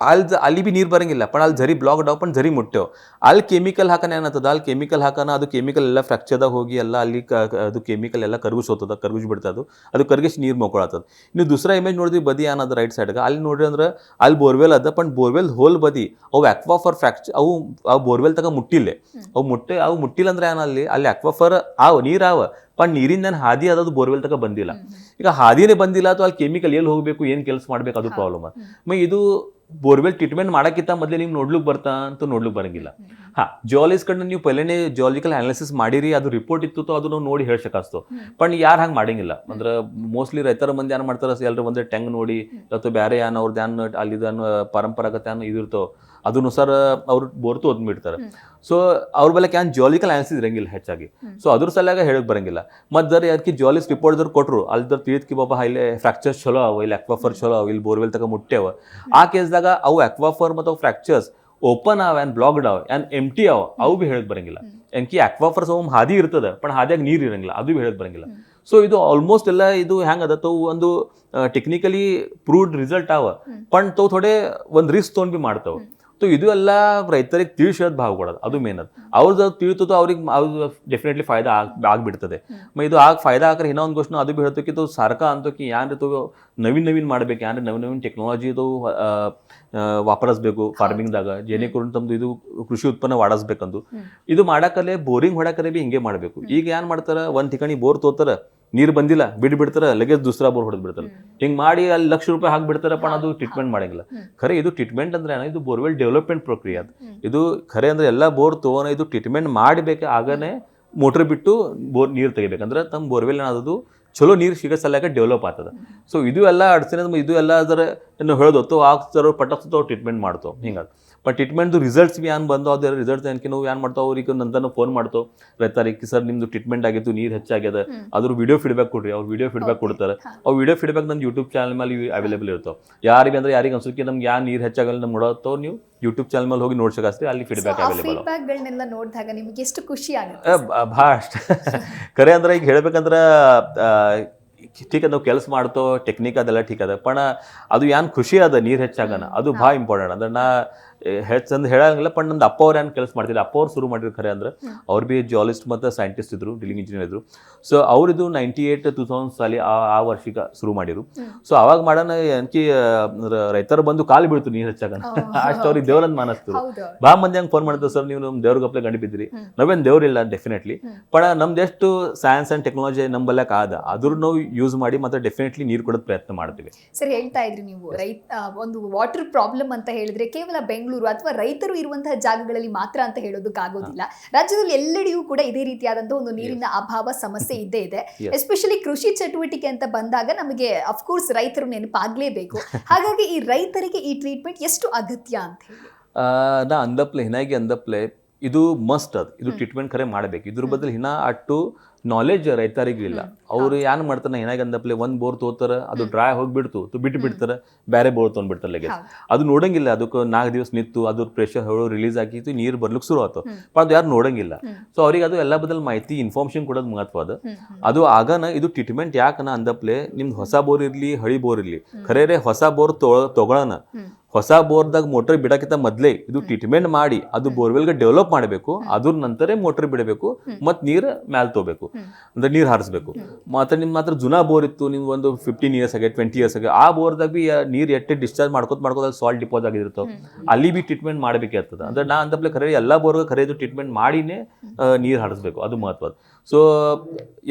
ಅಲ್ಲಿ ಅಲ್ಲಿ ಭೀ ನೀರು ಬರಂಗಿಲ್ಲ पण ಅಲ್ಲಿ ಝರಿ ಬ್ಲಾಕ್ಡ್ ಅವ್ ಪಣ ಝರಿ ಮುಟ್ಟೆವು ಅಲ್ಲಿ ಕೆಮಿಕಲ್ ಹಾಕನ ಏನಾಗ್ತದ ಅಲ್ಲಿ ಕೆಮಿಕಲ್ ಹಾಕನ ಅದು ಕೆಮಿಕಲ್ ಎಲ್ಲ ಫ್ರ್ಯಾಕ್ಚರ್ದಾಗ ಹೋಗಿ ಎಲ್ಲ ಅಲ್ಲಿ ಕ ಅದು ಕೆಮಿಕಲ್ ಎಲ್ಲ ಕರ್ಗಿಸ್ ಹೋಗ್ತದ ಕರ್ಗಿಸ್ ಬಿಡ್ತದೆ. ಅದು ಕರ್ಗಿಸಿ ನೀರು ಮೊಕೊಳತ್ತದ. ಇನ್ನು ದೂಸರ ಇಮೇಜ್ ನೋಡಿದ್ವಿ ಬದಿ ಏನದ ರೈಟ್ ಸೈಡ್ಗೆ ಅಲ್ಲಿ ನೋಡ್ರಿ ಅಂದ್ರೆ ಅಲ್ಲಿ ಬೋರ್ವೆಲ್ ಅದ ಪಣ ಬೋರ್ವೆಲ್ ಹೋಲ್ ಬದಿ. ಅವು ಆಕ್ವಾಫರ್ ಫ್ರ್ಯಾಕ್ಚರ್ ಅವು ಆ ಬೋರ್ವೆಲ್ ತಗ ಮುಟ್ಟಿಲ್ಲ. ಅವು ಮುಟ್ಟೆ ಅವು ಮುಟ್ಟಿಲ್ಲ ಅಂದ್ರೆ ಏನಲ್ಲಿ ಅಲ್ಲಿ? ಆಕ್ವಾಫರ್ ಆವ ನೀರು ಆವ. ಬಟ್ ನೀರಿಂದ ಹಾದಿ ಅದು ಬೋರ್ವೆಲ್ ತಗ ಬಂದಿಲ್ಲ. ಈಗ ಹಾದಿನೇ ಬಂದಿಲ್ಲ ಅಥವಾ ಅಲ್ಲಿ ಕೆಮಿಕಲ್ ಎಲ್ಲಿ ಹೋಗಬೇಕು ಏನು ಕೆಲಸ ಮಾಡಬೇಕು ಅದು ಪ್ರಾಬ್ಲಮ್ ಇದು ಬೋರ್ವೆಲ್ ಟ್ರೀಟ್ಮೆಂಟ್ ಮಾಡೋಕ್ಕಿಂತ ಮೊದಲೇ ನಿಮ್ಗೆ ನೋಡ್ಲಿಕ್ಕೆ ಬರ್ತಾ ಅಂತ ನೋಡ್ಲಿಕ್ಕೆ ಬರಂಗಿಲ್ಲ. ಹಾ ಜಿಯಾಲಜಿಸ್ ಕಡೆ ನೀವು ಪೆಹ್ಲೇ ಜಿಯಾಲಜಿಕಲ್ ಅನಾಲಿಸಿಸ್ ಮಾಡಿರಿ ಅದು ರಿಪೋರ್ಟ್ ಇತ್ತು ಅದು ನಾವು ನೋಡಿ ಹೇಳ್ಸಕಾಸ್ತು ಬಟ್ ಯಾರು ಹಂಗೆ ಮಾಡಂಗಿಲ್ಲ. ಅಂದ್ರೆ ಮೋಸ್ಟ್ಲಿ ರೈತರ ಮಂದಿ ಏನು ಮಾಡ್ತಾರೆ ಎಲ್ಲರೂ ಬಂದ್ರೆ ಟೆಂಗ್ ನೋಡಿ ಅಥವಾ ಬೇರೆ ಏನು ಅವ್ರದ್ದು ಏನು ಅಲ್ಲಿದ ಪರಂಪರಾಗತ ಏನು ಇದಿರ್ತೋ ಅನುಸಾರ ಅವ್ರು ಬೋರ್ತು ಒದ್ಬಿಡ್ತಾರೆ ಸೊ ಅವ್ರ ಬೆಲೆ ಕ್ಯಾನ್ ಜಾಲಿಕಲ್ ಆನ್ಸರ್ ಇರಂಗಿಲ್ಲ ಹೆಚ್ಚಾಗಿ. ಸೊ ಅದ್ರ ಸಲ್ಯಾಗ ಹೇಳಕ್ ಬರಂಗಿಲ್ಲ. ಮತ್ತೆ ಜರ ಯಾಕೆ ಜಾಲಿಸ್ ರಿಪೋರ್ಟ್ ಜರ್ ಕೊಟ್ಟರು ಅಲ್ಲಿ ತೀರ್ತ್ಕಿ ಬಾಬಾ ಇಲ್ಲಿ ಫ್ರಾಕ್ಚರ್ ಚಲೋ ಅವ ಇಲ್ಲಿ ಅಕ್ವಾಫರ್ ಚಲೋ ಅವ ಇಲ್ಲಿ ಬೋರ್ವೆಲ್ ತಗ ಮುಟ್ಟೆವ ಆ ಕೇಸ್ದಾಗ ಅವು ಅಕ್ವಾಫರ್ ಮತ್ತು ಅವು ಫ್ರಾಕ್ಚರ್ಸ್ ಓಪನ್ ಅವ ಆ್ಯಂಡ್ ಬ್ಲಾಕ್ಡ್ ಅವ ಆ್ಯಂಡ್ ಎಂ ಟಿ ಅವ. ಅವು ಭೀ ಹೇಳಕ್ ಬರಂಗಿಲ್ಲ. ಎನ್ಕಿ ಅಕ್ವಾಫರ್ಸ್ ಅವ್ ಹಾದಿ ಇರ್ತದೆ ಬಟ್ ಹಾದಿಯಾಗ ನೀರು ಇರಂಗಿಲ್ಲ ಅದು ಭೀ ಹೇಳಕ್ ಬರಂಗಿಲ್ಲ. ಸೊ ಇದು ಆಲ್ಮೋಸ್ಟ್ ಎಲ್ಲ ಇದು ಹೆಂಗೆ ಅದ? ತವು ಒಂದು ಟೆಕ್ನಿಕಲಿ ಪ್ರೂವ್ಡ್ ರಿಸಲ್ಟ್ ಅವ. ಪಣ್ ತೋ ಥೋಡೆ ಒಂದು ರಿಸ್ಕ್ ತೋನ್ ಭೀ ಮಾಡ್ತಾವ. ಸೊ ಇದು ಎಲ್ಲ ರೈತರಿಗೆ ತಿಳಿಸೋದು ಭಾವ ಕೊಡೋದು ಅದು ಮೇನ್ ಅದು. ಅವ್ರದ್ದು ತಿಳಿತದೋ ಅವ್ರಿಗೆ ಅವ್ರು ಡೆಫಿನೆಟ್ಲಿ ಫಾಯ್ದಾ ಆಗಿ ಆಗ್ಬಿಡ್ತದೆ. ಮ ಇದು ಆಗ ಫಾಯ್ದಾ ಹಾಕ್ರೆ ಇನ್ನೊಂದು ಗೋಷ್ಣ ಅದು ಬಿ ಹೇಳ್ತೋಕಿ ಇದು ಸರ್ಕ ಅಂತೋಕಿ ಯಾನ್ ರೀತಿ ನವೀನ್ ನವೀನ್ ಮಾಡ್ಬೇಕು ಯಾನ್ ನವೀನ್ ನವೀನ್ ಟೆಕ್ನಾಲಜಿದು ವಾಪರಿಸ್ಬೇಕು ಫಾರ್ಮಿಂಗ್ದಾಗ ಏನೇ ಕೂಡ ತಮ್ಮದು ಇದು ಕೃಷಿ ಉತ್ಪನ್ನ ವಾಡಿಸ್ಬೇಕಂದು. ಇದು ಮಾಡಕಲೆ ಬೋರಿಂಗ್ ಹೊಡಕಲೆ ಬಿ ಹಿಂಗೆ ಮಾಡಬೇಕು. ಈಗ ಏನು ಮಾಡ್ತಾರೆ? ಒಂದು ತಿಕಣಿ ಬೋರ್ ತೋತಾರೆ. ನೀರು ಬಂದಿಲ್ಲ ಬಿಡ್ ಬಿಡ್ತಾರ ಲಗೇಜ್ ದುಸ್ರಾ ಬೋರ್ ಹೊಡೆದ್ ಬಿಡ್ತಾರೆ. ಹಿಂಗ್ ಮಾಡಿ ಅಲ್ಲಿ ಲಕ್ಷ ರೂಪಾಯಿ ಹಾಕಿ ಪಣ ಅದು ಟ್ರೀಟ್ಮೆಂಟ್ ಮಾಡಂಗಿಲ್ಲ. ಖರೆ ಇದು ಟ್ರೀಟ್ಮೆಂಟ್ ಅಂದ್ರೆ ಏನ ಇದು ಬೋರ್ವೆಲ್ ಡೆವಲಪ್ಮೆಂಟ್ ಪ್ರಕ್ರಿಯೆ ಅದು. ಇದು ಖರೆ ಅಂದ್ರೆ ಎಲ್ಲ ಬೋರ್ ತಗೋನ ಇದು ಟ್ರೀಟ್ಮೆಂಟ್ ಮಾಡಬೇಕು ಆಗನೇ ಮೋಟ್ರ್ ಬಿಟ್ಟು ಬೋರ್ ನೀರು ತೆಗಿಬೇಕಂದ್ರೆ ತಮ್ಮ ಬೋರ್ವೆಲ್ ಏನಾದದು ಚಲೋ ನೀರು ಸಿಗೋ ಸಲಕ ಡೆವಲಪ್ ಆಗ್ತದೆ. ಸೊ ಇದು ಎಲ್ಲ ಅಡಚಣೆ ಇದು ಎಲ್ಲ ಅದರ ಏನು ಹೇಳ್ದೊತ್ತು ಆಗ್ತಾರೋ ಪಟಕ್ಸೋ ಟ್ರೀಟ್ಮೆಂಟ್ ಮಾಡ್ತೋ ಹಿಂಗಾಗಿ. ಬಟ್ ಟ್ರೀಟ್ಮೆಂಟ್ದು ರಿಸಲ್ಟ್ಸ್ ಬಿ ಏನು ಬಂದೋ ಅದ್ರ ರಿಸಲ್ಟ್ಸ್ ಏನಕ್ಕೆ ನಾವು ಏನು ಮಾಡ್ತಾವೆ? ಅವ್ರಿಗೆ ನಂತರ ಫೋನ್ ಮಾಡ್ತಾವ ರೈತರಿಗೆ ಸರ್ ನಿಮ್ದು ಟ್ರೀಟ್ಮೆಂಟ್ ಆಗಿತ್ತು ನೀರು ಹೆಚ್ಚಾಗ್ಯದ. ಅದ್ರ ವಿಡಿಯೋ ಫೀಡ್ಬ್ಯಾಕ್ ಕೊಡ್ರಿ ಅವ್ರು ವಿಡಿಯೋ ಫೀಡ್ಬ್ಯಾಕ್ ಕೊಡ್ತಾರೆ. ಅವ್ರು ವಿಡಿಯೋ ಫೀಡ್ಬ್ಯಾಕ್ ನನ್ನ ಯೂಟ್ಯೂಬ್ ಚಾನಲ್ ಮೇಲೆ ಅವೈಲೇಬಲ್ ಇರ್ತಾವ. ಯಾರಿಗೆ ಅಂದ್ರೆ ಯಾರಿಗೆ ಅನ್ಸುತ್ತೆ ನಮ್ಗೆ ಯಾವ ನೀರು ಹೆಚ್ಚಾಗಲ್ಲ ನಮ್ಗೆ ನೋಡತ್ತೋ ನೀವು ಯೂಟ್ಯೂಬ್ ಚಾನಲ್ ಮೇಲೆ ಹೋಗಿ ನೋಡ್ಸಕಸ್ರಿ ಅಲ್ಲಿ ಫೀಡ್ಬ್ಯಾಕ್ ಅವೈಲೇಬಲ್ ಫೀಡ್ಬ್ಯಾಕ್ ಗಳನ್ನೆಲ್ಲ ನೋಡಿದಾಗ ನಿಮ್ಗೆ ಎಷ್ಟು ಖುಷಿ ಆಗುತ್ತೆ? ಭಾಳ ಖರೆ ಅಂದ್ರೆ ಈಗ ಹೇಳ್ಬೇಕಂದ್ರ ಠೀಕ ನಾವು ಕೆಲಸ ಮಾಡ್ತೋ ಟೆಕ್ನಿಕ್ ಅದೆಲ್ಲ ಠೀಕ್ ಅದ. ಪಣ ಅದು ಏನ್ ಖುಷಿ ಅದ ನೀರ್ ಹೆಚ್ಚಾಗನ. ಅದು ಭಾಳ ಇಂಪಾರ್ಟೆಂಟ್ ಅಂದ್ರೆ ನಾ ಹೆಚ್ಚಂದ್ ಹೇಳಂಗಿಲ್ಲ ಪಟ್ ನಂದು ಅಪ್ಪ ಅವ್ರು ಏನು ಕೆಲಸ ಮಾಡ್ತಿದ್ರು ಅಪ್ಪ ಅವ್ರು ಶುರು ಮಾಡಿದ್ರು ಖರೆ ಅಂದ್ರೆ ಅವ್ರು ಬಿ ಜಿಯಾಲಜಿಸ್ಟ್ ಮತ್ತು ಸೈಂಟಿಸ್ಟ್ ಇದ್ರು ಡ್ರಿಲ್ಲಿಂಗ್ ಇಂಜಿನಿಯರ್ ಇದ್ರು. ಸೊ ಅವ್ರಿದು ನೈಂಟಿ ಏಟ್ ಟು ತೌಸಂಡ್ ಸಾಲಿ ಆ ಆ ವರ್ಷಕ್ಕೆ ಶುರು ಮಾಡಿರು. ಸೊ ಅವಾಗ ಮಾಡೋಣ ಏನಕಿ ರೈತರು ಬಂದು ಕಾಲು ಬೀಳ್ತು ನೀರು ಹೆಚ್ಚಾಗ ಅಷ್ಟು ಅವ್ರಿಗೆ ದೇವ್ರಂತ ಮಾನಸ್ತಿರು ಬಾ ಮಂದಿ ಹಂಗೆ ಫೋನ್ ಮಾಡಿದ್ರು ಸರ್ ನೀವು ನಮ್ಮ ದೇವ್ರ ಗಪ್ಲೆ ಗಂಡಿ ಬಿದ್ದಿರಿ. ನಾವೇನು ದೇವ್ರಿಲ್ಲ ಡೆಫಿನೆಟ್ಲಿ ಬಟ್ ನಮ್ದೆಷ್ಟು ಸೈನ್ಸ್ ಆ್ಯಂಡ್ ಟೆಕ್ನಾಲಜಿ ನಂಬಲ್ಲಕ್ಕೆ ಆದ ಅದ್ರ ನಾವು ಯೂಸ್ ಮಾಡಿ ಮತ್ತೆ ಡೆಫಿನೆಟ್ಲಿ ನೀರು ಕೊಡೋದು ಪ್ರಯತ್ನ ಮಾಡ್ತೀವಿ. ಸರ್ ಹೇಳ್ತಾ ಇದ್ರಿ ನೀವು. ರೈತ ಒಂದು ವಾಟರ್ ಪ್ರಾಬ್ಲಮ್ ಅಂತ ಹೇಳಿದ್ರೆ ಕೇವಲ ಬೆಂಗಳೂರು ಅಥವಾ ರೈತರು ಇರುವಂತಹ ಜಾಗಗಳಲ್ಲಿ ಮಾತ್ರ ಅಂತ ಹೇಳೋದಕ್ಕಾಗೋದಿಲ್ಲ. ರಾಜ್ಯದಲ್ಲಿ ಎಲ್ಲೆಡೆಯೂ ಕೂಡ ಇದೇ ರೀತಿಯಾದಂತಹ ಒಂದು ನೀರಿನ ಅಭಾವ ಸಮಸ್ಯೆ ಇದ್ದೇ ಇದೆ. ಎಸ್ಪೆಷಲಿ ಕೃಷಿ ಚಟುವಟಿಕೆ ಅಂತ ಬಂದಾಗ ನಮಗೆ ಅಫ್ಕೋರ್ಸ್ ರೈತರು ನೆನಪಾಗ್ಲೇಬೇಕು. ಹಾಗಾಗಿ ಈ ರೈತರಿಗೆ ಈ ಟ್ರೀಟ್ಮೆಂಟ್ ಎಷ್ಟು ಅಗತ್ಯ ಅಂತ ಹೇಳಿ. ನಾ ಅಂದಪ್ಲೆ ಹಿನಾಗಿ ಅಂದಪ್ಲೆ ಇದು ಮಸ್ಟ್ ಅದು. ಇದು ಟ್ರೀಟ್ಮೆಂಟ್ ಖರೆ ಮಾಡಬೇಕು. ಇದ್ರ ಬದಲು ಹಿನ ಅಟ್ಟು ನಾಲೆಜ್ ರೈತರಿಗಿಲ್ಲ ಅವ್ರು ಏನ್ ಮಾಡ್ತಾರ ಏನಾಗಂದಪ್ಲೆ ಅಂದಪ್ಲೆ ಒಂದ್ ಬೋರ್ ತೋತಾರ ಅದು ಡ್ರೈ ಹೋಗ್ಬಿಡ್ತು ಬಿಡ್ತು ಬಿಟ್ಟು ಬಿಡ್ತಾರ ಬೇರೆ ಬೋರ್ ತೊಗೊಂಡ್ಬಿಡ್ತಾರೆ ಲಗೇಜ್ ಹೌದು. ಅದು ನೋಡಂಗಿಲ್ಲ ಅದಕ್ಕೆ ನಾಲ್ಕು ದಿವಸ ನಿಂತು ಅದ್ರ ಪ್ರೆಷರ್ ಹೇಳು ರಿಲೀಸ್ ಆಗಿತ್ತು ನೀರು ಬರ್ಲಿಕ್ಕೆ ಶುರು ಆಯ್ತು ಬಟ್ ಅದು ಯಾರು ನೋಡಂಗಿಲ್ಲ. ಸೊ ಅವ್ರಿಗೆ ಅದು ಎಲ್ಲ ಬದಲು ಮಾಹಿತಿ ಇನ್ಫಾರ್ಮೇಶನ್ ಕೊಡೋದು ಮಹತ್ವ ಅದು. ಅದು ಆಗನ ಇದು ಟ್ರೀಟ್ಮೆಂಟ್ ಯಾಕನ ಅಂದಪ್ಲೆ ನಿಮ್ದು ಹೊಸ ಬೋರ್ ಇರ್ಲಿ ಹಳಿ ಬೋರ್ ಇರ್ಲಿ. ಖರೇರೆ ಹೊಸ ಬೋರ್ ತೊಗೊಳನ. ಹೊಸ ಬೋರ್ದಾಗ ಮೋಟರ್ ಬಿಡಕ್ಕಿಂತ ಮೊದಲೇ ಇದು ಟ್ರೀಟ್ಮೆಂಟ್ ಮಾಡಿ ಅದು ಬೋರ್ವೆಲ್ಗೆ ಡೆವಲಪ್ ಮಾಡಬೇಕು ಅದ್ರ ನಂತರ ಮೋಟರ್ ಬಿಡಬೇಕು ಮತ್ ನೀರು ಮ್ಯಾಲ್ ತಗೋಬೇಕು ಅಂದ್ರೆ ನೀರು ಹಾರಿಸ್ಬೇಕು. ಮತ್ತೆ ನಿಮ್ಮ ಮಾತ್ರ ಜುನಾ ಬೋರ್ ಇತ್ತು, ನಿಮ್ಗೆ ಒಂದು ಫಿಫ್ಟೀನ್ ಇಯರ್ಸ್ ಆಗಿ ಟ್ವೆಂಟಿ ಇಯರ್ಸ್ ಆಗಿ, ಆ ಬೋರ್ದಾಗ ಬಿ ನೀರು ಎಟ್ಟೆ ಡಿಸ್ಚಾರ್ಜ್ ಮಾಡ್ಕೋತ ಮಾಡ್ಕೋತ ಸಾಲ್ಟ್ ಡಿಪೋಸ್ ಆಗಿರ್ತಾವ. ಅಲ್ಲಿ ಬಿ ಟ್ರೀಟ್ಮೆಂಟ್ ಮಾಡಬೇಕಾಗ್ತದೆ ಅಂದ್ರೆ ನಾ ಅಂದಪ್ಲೆ ಖರೆ ಎಲ್ಲ ಬೋರ್ಗೆ ಖರೇದು ಟ್ರೀಟ್ಮೆಂಟ್ ಮಾಡಿನೇ ನೀರು ಹಾರಿಸ್ಬೇಕು. ಅದು ಮಹತ್ವ ಸೊ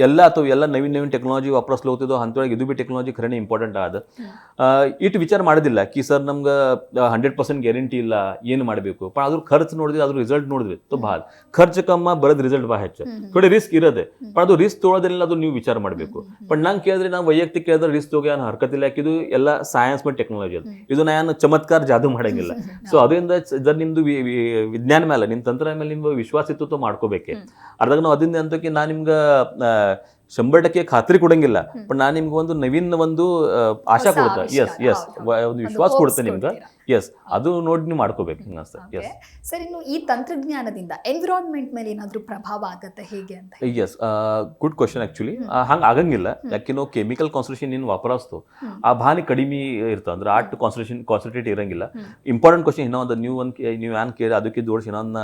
ಎಲ್ಲ ಅಥವಾ ಎಲ್ಲ ನವೀನ್ ನವೀನ್ ಟೆಕ್ನಾಲಜಿ ವಾಪಸ್ಲೋಗ್ತಿದ್ದೋ ಅಂಥೊಳಗೆ ಇದು ಬಿ ಟೆಕ್ನಾಲಜಿ ಖರೇನೆ ಇಂಪಾರ್ಟೆಂಟ್ ಆದ. ಇಟ್ಟು ವಿಚಾರ ಮಾಡೋದಿಲ್ಲ ಕಿ ಸರ್ ನಮ್ಗೆ ಹಂಡ್ರೆಡ್ ಪರ್ಸೆಂಟ್ ಗ್ಯಾರಂಟಿ ಇಲ್ಲ ಏನು ಮಾಡಬೇಕು? ಪಾ ಅದ್ರ ಖರ್ಚು ನೋಡಿದ್ರೆ ಅದ್ರ ರಿಸಲ್ಟ್ ನೋಡಿದ್ವಿ ತೋ ಭಾಳ ಖರ್ಚು ಕಮ್ಮ ಬರೋದು ರಿಸಲ್ಟ್ ಭಾಳ ಹೆಚ್ಚು. ಥೋಡೆ ರಿಸ್ಕ್ ಇರೋದೆ. ಪಾ ಅದು ರಿಸ್ಕ್ ತೊಗೊಳೋದಿಲ್ಲ ಅದು ನೀವು ವಿಚಾರ ಮಾಡಬೇಕು. ಬಟ್ ನಂಗೆ ಕೇಳಿದ್ರೆ ನಾವು ವೈಯಕ್ತಿಕ ಕೇಳಿದ್ರೆ ರಿಸ್ಕ್ ತಗೋ ನಾನು ಹರ್ಕತಿಲ್ಲ. ಹಾಕಿದ್ದು ಎಲ್ಲ ಸೈನ್ಸ್ ಮತ್ತು ಟೆಕ್ನಾಲಜಿ ಅದು. ಇದು ನಾನು ಚಮತ್ಕಾರ ಜಾದು ಮಾಡಂಗಿಲ್ಲ. ಸೊ ಅದರಿಂದ ಜರ್ ನಿಮ್ಮದು ವಿಜ್ಞಾನ ಮೇಲೆ ನಿಮ್ಮ ತಂತ್ರ ಮೇಲೆ ನಿಮ್ಮ ವಿಶ್ವಾಸ ಇತ್ತು ಮಾಡ್ಕೋಬೇಕೆ ಅರ್ಧಾಗ ನಾವು ಅದರಿಂದ ಅಂತಕ್ಕೆ ನಾನು ನಿಮ್ಗೆ ಆ, ಶಂಬರ್ ಟಕ್ಕೆ ಖಾತ್ರಿ ಕೊಡಂಗಿಲ್ಲ. ಬಟ್ ನಾನು ನಿಮ್ಗೆ ಒಂದು ನವೀನ್ ಒಂದು ಆಶಾ ಕೊಡುತ್ತೆ ಎಸ್ ಎಸ್ ಒಂದು ವಿಶ್ವಾಸ ಕೊಡ್ತೇನೆ ಕೊಡುತ್ತೆ ನಿಮ್ಗೆ. ಎಸ್ ಅದು ನೋಡಿ ನೀವು ಮಾಡ್ಕೋಬೇಕು ಹಿಂಗೆ. ಎಸ್ ಸರ್ ಇನ್ನು ಈ ತಂತ್ರಜ್ಞಾನದಿಂದ ಎನ್ವಿರಾನ್ಮೆಂಟ್ ಮೇಲೆ ಏನಾದರೂ ಪ್ರಭಾವ ಆಗತ್ತೆ ಹೇಗೆ ಅಂತ? ಎಸ್ ಗುಡ್ ಕ್ವಶನ್ ಆಕ್ಚುಲಿ ಹಂಗೆ ಆಗಂಗಿಲ್ಲ. ಯಾಕೆ ನಾವು ಕೆಮಿಕಲ್ ಕಾನ್ಸಂಟ್ರೇಷನ್ ಏನು ವಾಪರಸ್ತು. ಆ ಭಾನಿ ಕಡಿಮೆ ಇರ್ತದೆ. ಅಂದ್ರೆ ಆರ್ಟ್ ಕಾನ್ಸಂಟ್ರೇಷನ್ ಕಾನ್ಸಂಟ್ರೇಟ್ ಇರಂಗಿಲ್ಲ. ಇಂಪಾರ್ಟೆಂಟ್ ಕ್ವಶನ್ ಇನ್ನೂ ಒಂದು ನೀವು ಒಂದು ನೀವು ಏನು ಕೇಳಿ ಅದಕ್ಕೆ ಜೋಡಿಸಿ ಇನ್ನೊಂದು